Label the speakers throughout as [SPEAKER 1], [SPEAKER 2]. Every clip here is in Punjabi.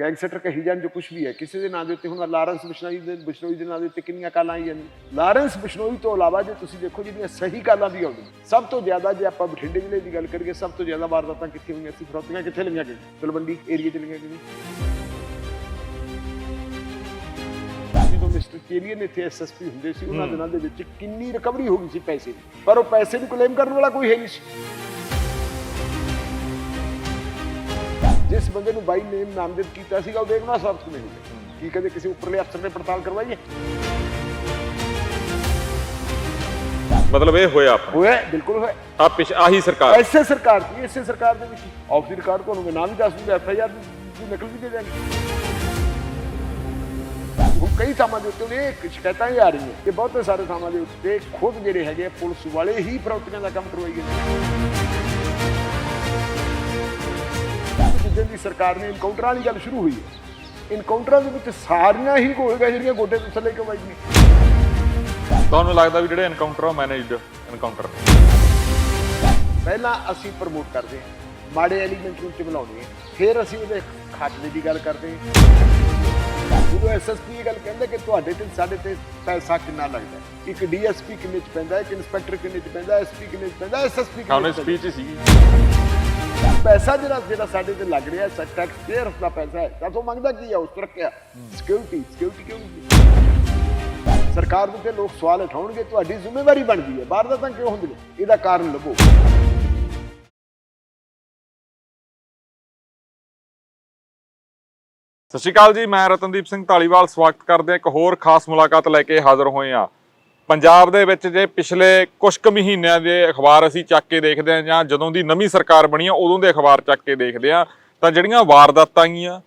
[SPEAKER 1] ਗੈਂਗਸਟਰ ਕਹੀ ਜਾਣ ਜੋ ਕੁਝ ਵੀ ਹੈ। ਕਿਸੇ ਦੇ ਨਾਂ ਦੇ ਉੱਤੇ ਹੁਣ ਲਾਰੈਂਸ ਬਿਸ਼ਨੋਈ ਦੇ ਬਿਸ਼ਨੋਈ ਦੇ ਨਾਂ ਦੇ ਉੱਤੇ ਕਿੰਨੀਆਂ ਕਾਲਾਂ ਆਈਆਂ ਨੇ? ਲਾਰੈਂਸ ਬਿਸ਼ਨੋਈ ਤੋਂ ਇਲਾਵਾ ਜੇ ਤੁਸੀਂ ਦੇਖੋ ਜਿਹੜੀਆਂ ਸਹੀ ਕਾਲਾਂ ਵੀ ਆਉਂਦੀਆਂ ਸਭ ਤੋਂ ਜ਼ਿਆਦਾ ਜੇ ਆਪਾਂ ਬਠਿੰਡੇ ਜ਼ਿਲ੍ਹੇ ਦੀ ਗੱਲ ਕਰੀਏ ਸਭ ਤੋਂ ਜ਼ਿਆਦਾ ਵਾਰਦਾਤਾਂ ਕਿੱਥੇ ਹੋਈਆਂ ਸੀ? ਫਰੋਤੀਆਂ ਕਿੱਥੇ ਲਈਆਂ ਗਈਆਂ? ਤਲਵੰਡੀ ਏਰੀਆ 'ਚ ਲਈਆਂ ਗਈਆਂ ਜਦੋਂ ਮਿਸਟਰ ਕੇਲੀਅਨ ਇੱਥੇ ਐਸਐਸਪੀ ਹੁੰਦੇ ਸੀ ਉਹਨਾਂ ਦਿਨਾਂ ਦੇ ਵਿੱਚ ਕਿੰਨੀ ਰਿਕਵਰੀ ਹੋ ਗਈ ਸੀ ਪੈਸੇ ਦੀ? ਪਰ ਉਹ ਪੈਸੇ ਨੂੰ ਕਲੇਮ ਕਰਨ ਵਾਲਾ ਕੋਈ ਹੈ ਨਹੀਂ ਸੀ। ਜਿਸ ਬੰਦੇ ਨੂੰ ਬਾਈ ਨੇਮ ਨਾਮਜ਼ਦ ਕੀਤਾ ਸੀਗਾ ਉਹ ਦੇਖਣਾ ਸਾਬਤ ਨਹੀਂ। ਹੋਇਆ ਕੀ ਕਦੇ ਕਿਸੇ ਉੱਪਰਲੇ ਅਫਸਰ ਨੇ ਪੜਤਾਲ ਕਰਵਾਈ ਹੈ?
[SPEAKER 2] ਮਤਲਬ ਇਹ ਹੋਇਆ ਆਪਣਾ।
[SPEAKER 1] ਹੋਇਆ ਬਿਲਕੁਲ ਹੋਇਆ।
[SPEAKER 2] ਆ ਪਿਛ ਆਹੀ ਸਰਕਾਰ।
[SPEAKER 1] ਐਸੇ ਸਰਕਾਰ ਦੀ ਐਸੇ ਸਰਕਾਰ ਦੇ ਵਿੱਚ। ਆਫ ਦੀ ਰਿਕਾਰਡ ਤੁਹਾਨੂੰ ਮੈਂ ਨਾਮ ਵੀ ਦੱਸ ਦੂੰਗਾ ਐਫ ਆਈ ਆਰ ਦੀ ਨਕਲ ਵੀ ਦੇ ਦਿਆਂਗੇ। ਹੁਣ ਕਈ ਥਾਵਾਂ ਦੇ ਉੱਤੇ ਇਹ ਸ਼ਿਕਾਇਤਾਂ ਹੀ ਆ ਰਹੀਆਂ। ਕਿ ਬਹੁਤੇ ਸਾਰੇ ਥਾਵਾਂ ਦੇ ਉੱਤੇ ਖੁਦ ਜਿਹੜੇ ਹੈਗੇ ਪੁਲਿਸ ਵਾਲੇ ਹੀ ਫਰੌਤੀਆਂ ਦਾ ਕੰਮ ਕਰਵਾਈ ਜਾਂਦੇ ਜਿੱਦਾਂ ਦੀ ਸਰਕਾਰ ਨੇ ਇਨਕਾਊਂਟਰਾਂ ਵਾਲੀ ਗੱਲ ਸ਼ੁਰੂ ਹੋਈ ਹੈ। ਇਨਕਾਊਂਟਰਾਂ ਦੇ ਵਿੱਚ ਸਾਰੀਆਂ ਹੀ ਗੋਲੀਆਂ ਜਿਹੜੀਆਂ ਗੋਡੇ ਤੋਂ ਥੱਲੇ ਕਿਉਂ ਵੱਜਦੀਆਂ
[SPEAKER 2] ਤੁਹਾਨੂੰ ਲੱਗਦਾ ਵੀ ਜਿਹੜੇ ਐਨਕਾਊਂਟਰ ਆ ਮੈਨੇਜਡ ਐਨਕਾਊਂਟਰ
[SPEAKER 1] ਪਹਿਲਾਂ ਅਸੀਂ ਪ੍ਰਮੋਟ ਕਰਦੇ ਹਾਂ ਮਾੜੇ ਐਲੀਮੈਂਟ ਨੂੰ ਚਮਲਾਉਂਦੇ ਹਾਂ ਫਿਰ ਅਸੀਂ ਉਹਦੇ ਖਾਤਮੇ ਦੀ ਗੱਲ ਕਰਦੇ ਹਾਂ। ਜਦੋਂ ਐਸਐਸਪੀ ਇਹ ਗੱਲ ਕਹਿੰਦਾ ਕਿ ਤੁਹਾਡੇ ਤੇ ਸਾਡੇ ਤੇ ਪੈਸਾ ਕਿੰਨਾ ਲੱਗਦਾ ਹੈ? ਇੱਕ ਡੀਐਸਪੀ ਕਿੰਨੇ ਚ ਪੈਂਦਾ ਹੈ ਇੱਕ ਇਨਸਪੈਕਟਰ ਕਿੰਨੇ ਚ ਪੈਂਦਾ ਐਸਪੀ ਕਿੰਨੇ ਚ ਪੈਂਦਾ ਐਸਐਸਪੀ ਕਿੰਨੇ
[SPEAKER 2] ਉਹਨੇ
[SPEAKER 1] ਚ ਪੈਂਦਾ
[SPEAKER 2] ਸਪੀਚ
[SPEAKER 1] ਹੈ? ਪੈਸਾ ਜਿਹੜਾ ਜਿਹੜਾ ਸਾਡੇ ਤੇ ਲੱਗ ਰਿਹਾ ਹੈ ਟੈਕਸ ਪੇਅਰ ਦਾ ਪੈਸਾ ਹੈ। ਤਾਂ ਉਹ ਮੰਗਦਾ ਕੀ ਹੈ ਉਸ ਤੋਂ ਸਿਕਿਉਰਿਟੀ ਸਿਕਿਉਰਿਟੀ ਕਿਉਂ ਨਹੀਂ ਸਰਕਾਰ ਦੇ ਉੱਤੇ ਲੋਕ ਸਵਾਲ ਉਠਾਉਣਗੇ, ਤੁਹਾਡੀ ਜ਼ਿੰਮੇਵਾਰੀ ਬਣਦੀ ਹੈ। ਬਾਹਰ ਦਾ ਤਾਂ ਕਿਉਂ ਹੁੰਦੇ ਇਹਦਾ ਕਾਰਨ ਲੱਭੋ।
[SPEAKER 2] ਸਤਿ ਸ਼੍ਰੀ ਅਕਾਲ ਜੀ, ਮੈਂ ਰਤਨਦੀਪ ਸਿੰਘ ਢਾਲੀਵਾਲ ਸਵਾਗਤ ਕਰਦੇ ਹਾਂ ਇੱਕ ਹੋਰ ਖਾਸ ਮੁਲਾਕਾਤ ਲੈ ਕੇ ਹਾਜ਼ਰ ਹੋਏ ਹਾਂ। ਪੰਜਾਬ ਦੇ ਵਿੱਚ ਜੇ ਪਿਛਲੇ ਕੁਝ ਕੁ ਮਹੀਨਿਆਂ ਦੇ ਅਖਬਾਰ ਅਸੀਂ ਚੱਕ ਕੇ ਦੇਖਦੇ ਹਾਂ ਜਾਂ ਜਦੋਂ ਦੀ ਨਵੀਂ ਸਰਕਾਰ ਬਣੀ ਆ, ਉਦੋਂ ਦੇ ਅਖਬਾਰ ਚੱਕ ਕੇ ਦੇਖਦੇ ਹਾਂ, ਤਾਂ ਜਿਹੜੀਆਂ ਵਾਰਦਾਤਾਂ ਗੀਆਂ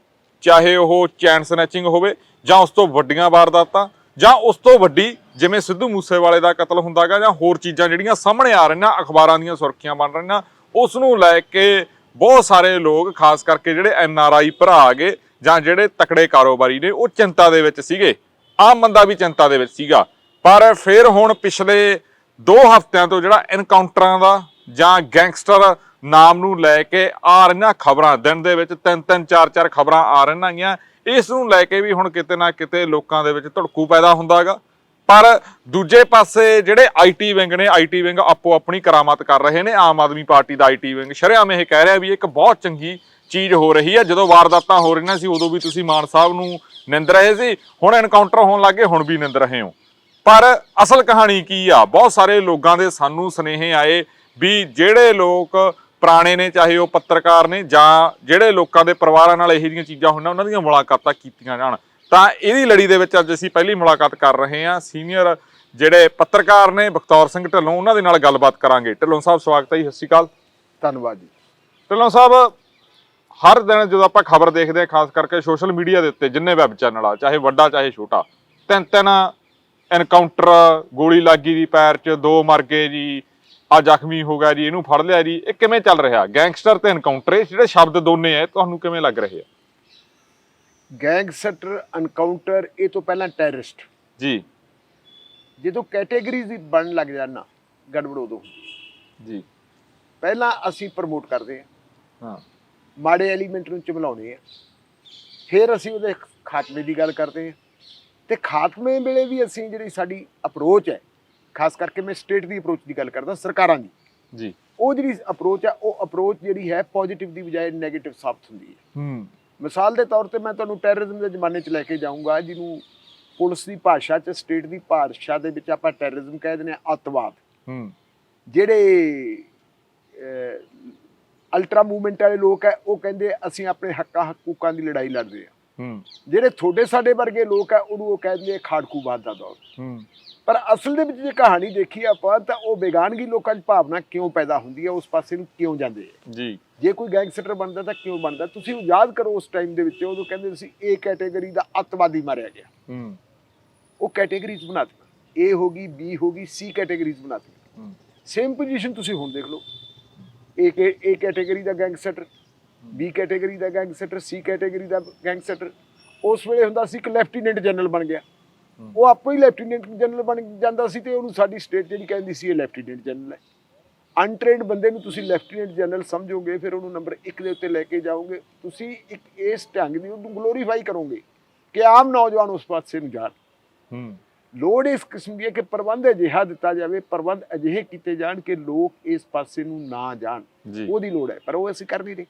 [SPEAKER 2] ਚਾਹੇ ਉਹ ਚੈਨ ਸਨੈਚਿੰਗ ਹੋਵੇ ਜਾਂ ਉਸ ਤੋਂ ਵੱਡੀਆਂ ਵਾਰਦਾਤਾਂ, ਜਾਂ ਉਸ ਤੋਂ ਵੱਡੀ ਜਿਵੇਂ ਸਿੱਧੂ ਮੂਸੇਵਾਲੇ ਦਾ ਕਤਲ ਹੁੰਦਾਗਾ ਜਾਂ ਹੋਰ ਚੀਜ਼ਾਂ ਜਿਹੜੀਆਂ ਸਾਹਮਣੇ ਆ ਰਹੀਆਂ, ਅਖਬਾਰਾਂ ਦੀਆਂ ਸੁਰਖੀਆਂ ਬਣ ਰਹੀਆਂ, ਉਸ ਨੂੰ ਲੈ ਕੇ ਬਹੁਤ ਸਾਰੇ ਲੋਕ, ਖਾਸ ਕਰਕੇ ਜਿਹੜੇ ਐਨ ਆਰ ਆਈ ਭਰਾ ਆਗੇ ਜਾਂ ਜਿਹੜੇ ਤਕੜੇ ਕਾਰੋਬਾਰੀ ਨੇ, ਉਹ ਚਿੰਤਾ ਦੇ ਵਿੱਚ ਸੀਗੇ। ਆਮ ਬੰਦਾ ਵੀ ਚਿੰਤਾ ਦੇ ਵਿੱਚ ਸੀਗਾ। ਪਰ ਫਿਰ ਹੁਣ ਪਿਛਲੇ 2 ਹਫ਼ਤਿਆਂ ਤੋਂ ਜਿਹੜਾ ਐਨਕਾਊਂਟਰਾਂ ਦਾ ਜਾਂ ਗੈਂਗਸਟਰ ਨਾਮ ਨੂੰ ਲੈ ਕੇ ਆ ਰਹੀਆਂ ਖਬਰਾਂ, ਦਿਨ ਦੇ ਵਿੱਚ ਤਿੰਨ ਤਿੰਨ, ਚਾਰ ਚਾਰ ਖਬਰਾਂ ਆ ਰਹੀਆਂ ਗੀਆਂ ਇਸ ਨੂੰ ਲੈ ਕੇ ਵੀ ਹੁਣ ਕਿਤੇ ਨਾ ਕਿਤੇ ਲੋਕਾਂ ਦੇ ਵਿੱਚ ਧੜਕੂ ਪੈਦਾ ਹੁੰਦਾਗਾ ਪਰ ਦੂਜੇ ਪਾਸੇ ਜਿਹੜੇ ਆਈਟੀ ਵਿੰਗ ਨੇ ਆਈਟੀ ਵਿੰਗ ਆਪੋ ਆਪਣੀ ਕਰਾਮਾਤ ਕਰ ਰਹੇ ਨੇ, ਆਮ ਆਦਮੀ ਪਾਰਟੀ ਦਾ ਆਈਟੀ ਵਿੰਗ। ਸ਼ਰੇਆਮ ਇਹ ਕਹਿ ਰਿਹਾ ਵੀ ਇੱਕ ਬਹੁਤ ਚੰਗੀ ਚੀਜ਼ ਹੋ ਰਹੀ ਹੈ। ਜਦੋਂ ਵਾਰਦਾਤਾਂ ਹੋ ਰਹੀਆਂ ਸੀ, ਉਦੋਂ ਵੀ ਤੁਸੀਂ ਮਾਨ ਸਾਹਿਬ ਨੂੰ ਨਿੰਦ ਰਹੇ ਸੀ। ਹੁਣ ਐਨਕਾਊਂਟਰ ਹੋਣ ਲੱਗੇ ਹੁਣ ਵੀ ਨਿੰਦ ਰਹੇ ਹੋ। ਪਰ ਅਸਲ ਕਹਾਣੀ ਕੀ ਆ? ਬਹੁਤ ਸਾਰੇ ਲੋਕਾਂ ਦੇ ਸਾਨੂੰ ਸੁਨੇਹੇ ਆਏ ਵੀ ਜਿਹੜੇ ਲੋਕ ਪੁਰਾਣੇ ਨੇ ਚਾਹੇ ਉਹ ਪੱਤਰਕਾਰ ਨੇ ਜਾਂ ਜਿਹੜੇ ਲੋਕਾਂ ਦੇ ਪਰਿਵਾਰਾਂ ਨਾਲ ਇਹੋ ਜਿਹੀਆਂ ਚੀਜ਼ਾਂ ਹੋਣਾ ਉਹਨਾਂ ਦੀਆਂ ਮੁਲਾਕਾਤਾਂ ਕੀਤੀਆਂ ਜਾਣ। ਤਾਂ ਇਹਦੀ ਲੜੀ ਦੇ ਵਿੱਚ ਅੱਜ ਅਸੀਂ ਪਹਿਲੀ ਮੁਲਾਕਾਤ ਕਰ ਰਹੇ ਹਾਂ। ਸੀਨੀਅਰ ਜਿਹੜੇ ਪੱਤਰਕਾਰ ਨੇ ਬਖਤੌਰ ਸਿੰਘ ਢਿੱਲੋਂ ਉਹਨਾਂ ਦੇ ਨਾਲ ਗੱਲਬਾਤ ਕਰਾਂਗੇ। ਢਿੱਲੋਂ ਸਾਹਿਬ ਸਵਾਗਤ ਹੈ ਜੀ ਸਤਿ ਸ਼੍ਰੀ ਅਕਾਲ।
[SPEAKER 1] ਧੰਨਵਾਦ ਜੀ।
[SPEAKER 2] ਢਿੱਲੋਂ ਸਾਹਿਬ ਹਰ ਦਿਨ ਜਦੋਂ ਆਪਾਂ ਖਬਰ ਦੇਖਦੇ ਹਾਂ ਖਾਸ ਕਰਕੇ ਸੋਸ਼ਲ ਮੀਡੀਆ ਦੇ ਉੱਤੇ ਜਿੰਨੇ ਵੈਬ ਚੈਨਲ ਆ ਚਾਹੇ ਵੱਡਾ ਚਾਹੇ ਛੋਟਾ ਤਿੰਨ ਤਿੰਨ ਐਨਕਾਊਂਟਰ ਗੋਲੀ ਲੱਗੀ ਜੀ ਪੈਰ 'ਚ ਦੋ ਮਰ ਗਏ ਜੀ ਆ ਜ਼ਖਮੀ ਹੋ ਗਿਆ ਜੀ ਇਹਨੂੰ ਫੜ ਲਿਆ ਜੀ। ਇਹ ਕਿਵੇਂ ਚੱਲ ਰਿਹਾ? ਗੈਂਗਸਟਰ ਤੇ ਐਨਕਾਊਂਟਰ ਇਹ ਜਿਹੜੇ ਸ਼ਬਦ ਦੋਨੇ ਆ ਤੁਹਾਨੂੰ ਕਿਵੇਂ ਲੱਗ ਰਹੇ ਆ?
[SPEAKER 1] ਗੈਂਗਸਟਰ ਐਨਕਾਊਂਟਰ ਇਹ ਤੋਂ ਪਹਿਲਾਂ ਟੈਰਰਿਸਟ।
[SPEAKER 2] ਜੀ।
[SPEAKER 1] ਜਦੋਂ ਕੈਟਾਗਰੀਜ਼ ਦੀ ਬਣਨ ਲੱਗ ਜਾਣਾ ਗੜਬੜ ਉਦੋਂ।
[SPEAKER 2] ਜੀ।
[SPEAKER 1] ਪਹਿਲਾਂ ਅਸੀਂ ਪ੍ਰਮੋਟ ਕਰਦੇ ਹਾਂ।
[SPEAKER 2] ਹਾਂ।
[SPEAKER 1] ਮਾੜੇ ਐਲੀਮੈਂਟ ਨੂੰ ਚਮਲਾਉਂਦੇ ਹਾਂ। ਫਿਰ ਅਸੀਂ ਉਹਦੇ ਖਾਤਮੇ ਦੀ ਗੱਲ ਕਰਦੇ ਹਾਂ। ਤੇ ਖਾਤਮੇ ਵੇਲੇ ਵੀ ਅਸੀਂ ਜਿਹੜੀ ਸਾਡੀ ਅਪਰੋਚ ਹੈ ਖਾਸ ਕਰਕੇ ਮੈਂ ਸਟੇਟ ਦੀ ਅਪਰੋਚ ਦੀ ਗੱਲ ਕਰਦਾ ਸਰਕਾਰਾਂ ਦੀ।
[SPEAKER 2] ਜੀ।
[SPEAKER 1] ਉਹ ਜਿਹੜੀ ਅਪਰੋਚ ਹੈ ਉਹ ਅਪਰੋਚ ਜਿਹੜੀ ਹੈ ਪੋਜ਼ਿਟਿਵ ਦੀ ਬਜਾਏ ਨੈਗੇਟਿਵ ਸਾਬਤ ਹੁੰਦੀ ਹੈ।
[SPEAKER 2] ਹੂੰ।
[SPEAKER 1] ਮਿਸਾਲ ਦੇ ਤੌਰ ਤੇ ਮੈਂ ਤੁਹਾਨੂੰ ਟੈਰਰਿਜ਼ਮ ਦੇ ਜ਼ਮਾਨੇ 'ਚ ਲੈ ਕੇ ਜਾਊਂਗਾ ਜਿਹਨੂੰ ਪੁਲਿਸ ਦੀ ਭਾਸ਼ਾ 'ਚ ਸਟੇਟ ਦੀ ਭਾਸ਼ਾ ਦੇ ਵਿੱਚ ਆਪਾਂ ਟੈਰਰਿਜ਼ਮ ਕਹਿ ਦਿੰਦੇ ਆ ਅੱਤਵਾਦ।
[SPEAKER 2] ਹੂੰ।
[SPEAKER 1] ਜਿਹੜੇ ਅਲਟਰਾ ਮੂਵਮੈਂਟ ਵਾਲੇ ਲੋਕ ਹੈ ਉਹ ਕਹਿੰਦੇ ਅਸੀਂ ਆਪਣੇ ਹੱਕਾਂ ਹਕੂਕਾਂ ਦੀ ਲੜਾਈ ਲੜਦੇ ਆ ਜਿਹੜੇ ਤੁਹਾਡੇ ਸਾਡੇ ਵਰਗੇ ਲੋਕ ਹੈ ਉਹਨੂੰ ਉਹ ਕਹਿੰਦੇ ਆ ਖਾੜਕੂਵਾਦ ਦਾ ਦੌਰ। ਪਰ ਅਸਲ ਦੇ ਵਿੱਚ ਜੇ ਕਹਾਣੀ ਦੇਖੀ ਆਪਾਂ ਤਾਂ ਉਹ ਬੇਗਾਨਗੀ ਲੋਕਾਂ 'ਚ ਭਾਵਨਾ ਕਿਉਂ ਪੈਦਾ ਹੁੰਦੀ ਹੈ ਉਸ ਪਾਸੇ ਨੂੰ ਕਿਉਂ ਜਾਂਦੇ ਆ?
[SPEAKER 2] ਜੀ।
[SPEAKER 1] ਜੇ ਕੋਈ ਗੈਂਗਸਟਰ ਬਣਦਾ ਤਾਂ ਕਿਉਂ ਬਣਦਾ? ਤੁਸੀਂ ਯਾਦ ਕਰੋ ਉਸ ਟਾਈਮ ਦੇ ਵਿੱਚ ਉਦੋਂ ਕਹਿੰਦੇ ਸੀ ਏ ਕੈਟਾਗਰੀ ਦਾ ਅੱਤਵਾਦੀ ਮਾਰਿਆ ਗਿਆ।
[SPEAKER 2] ਹੂੰ।
[SPEAKER 1] ਉਹ ਕੈਟਾਗਰੀਜ਼ ਬਣਾ ਦਿੱਤੀਆਂ। ਏ ਹੋ ਗਈ ਬੀ ਹੋ ਗਈ ਸੀ ਕੈਟਾਗਰੀਜ਼ ਬਣਾ ਦਿੱਤੀਆਂ।
[SPEAKER 2] ਹੂੰ।
[SPEAKER 1] ਸੇਮ ਪੋਜੀਸ਼ਨ ਤੁਸੀਂ ਹੁਣ ਦੇਖ ਲਓ। ਏ ਏ ਕੈਟਾਗਰੀ ਦਾ ਗੈਂਗਸਟਰ ਬੀ ਕੈਟਾਗਰੀ ਦਾ ਗੈਂਗਸਟਰ ਸੀ ਕੈਟਾਗਰੀ ਦਾ ਗੈਂਗਸਟਰ ਉਸ ਵੇਲੇ ਹੁੰਦਾ ਸੀ ਕਿ ਲੈਫਟੀਨੈਂਟ ਜਨਰਲ ਬਣ ਗਿਆ। ਉਹ ਆਪੋ ਹੀ ਲੈਫਟੀਨੈਂਟ ਜਨਰਲ ਬਣ ਜਾਂਦਾ ਸੀ ਤੇ ਉਹਨੂੰ ਸਾਡੀ ਸਟੇਟ ਜਿਹੜੀ ਕਹਿੰਦੀ ਸੀ ਇਹ ਲੈਫਟੀਨੈਂਟ ਜਨਰਲ ਹੈ। ਅਨਟ੍ਰੇਨਡ ਬੰਦੇ ਨੂੰ ਤੁਸੀਂ ਲੈਫਟੀਨੈਂਟ ਜਨਰਲ ਸਮਝੋਗੇ ਫਿਰ ਉਹਨੂੰ ਨੰਬਰ 1 ਦੇ ਉੱਤੇ ਲੈ ਕੇ ਜਾਓਗੇ। ਤੁਸੀਂ ਇੱਕ ਇਸ ਢੰਗ ਦੀ ਉਹਨੂੰ ਗਲੋਰੀਫਾਈ ਕਰੋਗੇ ਕਿ ਆਮ ਨੌਜਵਾਨ ਉਸ ਪਾਸੇ ਨੂੰ ਜਾਣ।
[SPEAKER 2] ਹੂੰ।
[SPEAKER 1] ਲੋੜ ਇਸ ਕਿਸਮ ਦੀ ਹੈ ਕਿ ਪ੍ਰਬੰਧ ਅਜਿਹਾ ਦਿੱਤਾ ਜਾਵੇ ਪ੍ਰਬੰਧ ਅਜਿਹੇ ਕੀਤੇ ਜਾਣ ਕਿ ਲੋਕ ਇਸ ਪਾਸੇ ਨੂੰ ਨਾ ਜਾਣ। ਉਹਦੀ ਲੋੜ ਹੈ ਪਰ ਉਹ ਅਸੀਂ ਕਰ ਨਹੀਂ ਰਹੇ।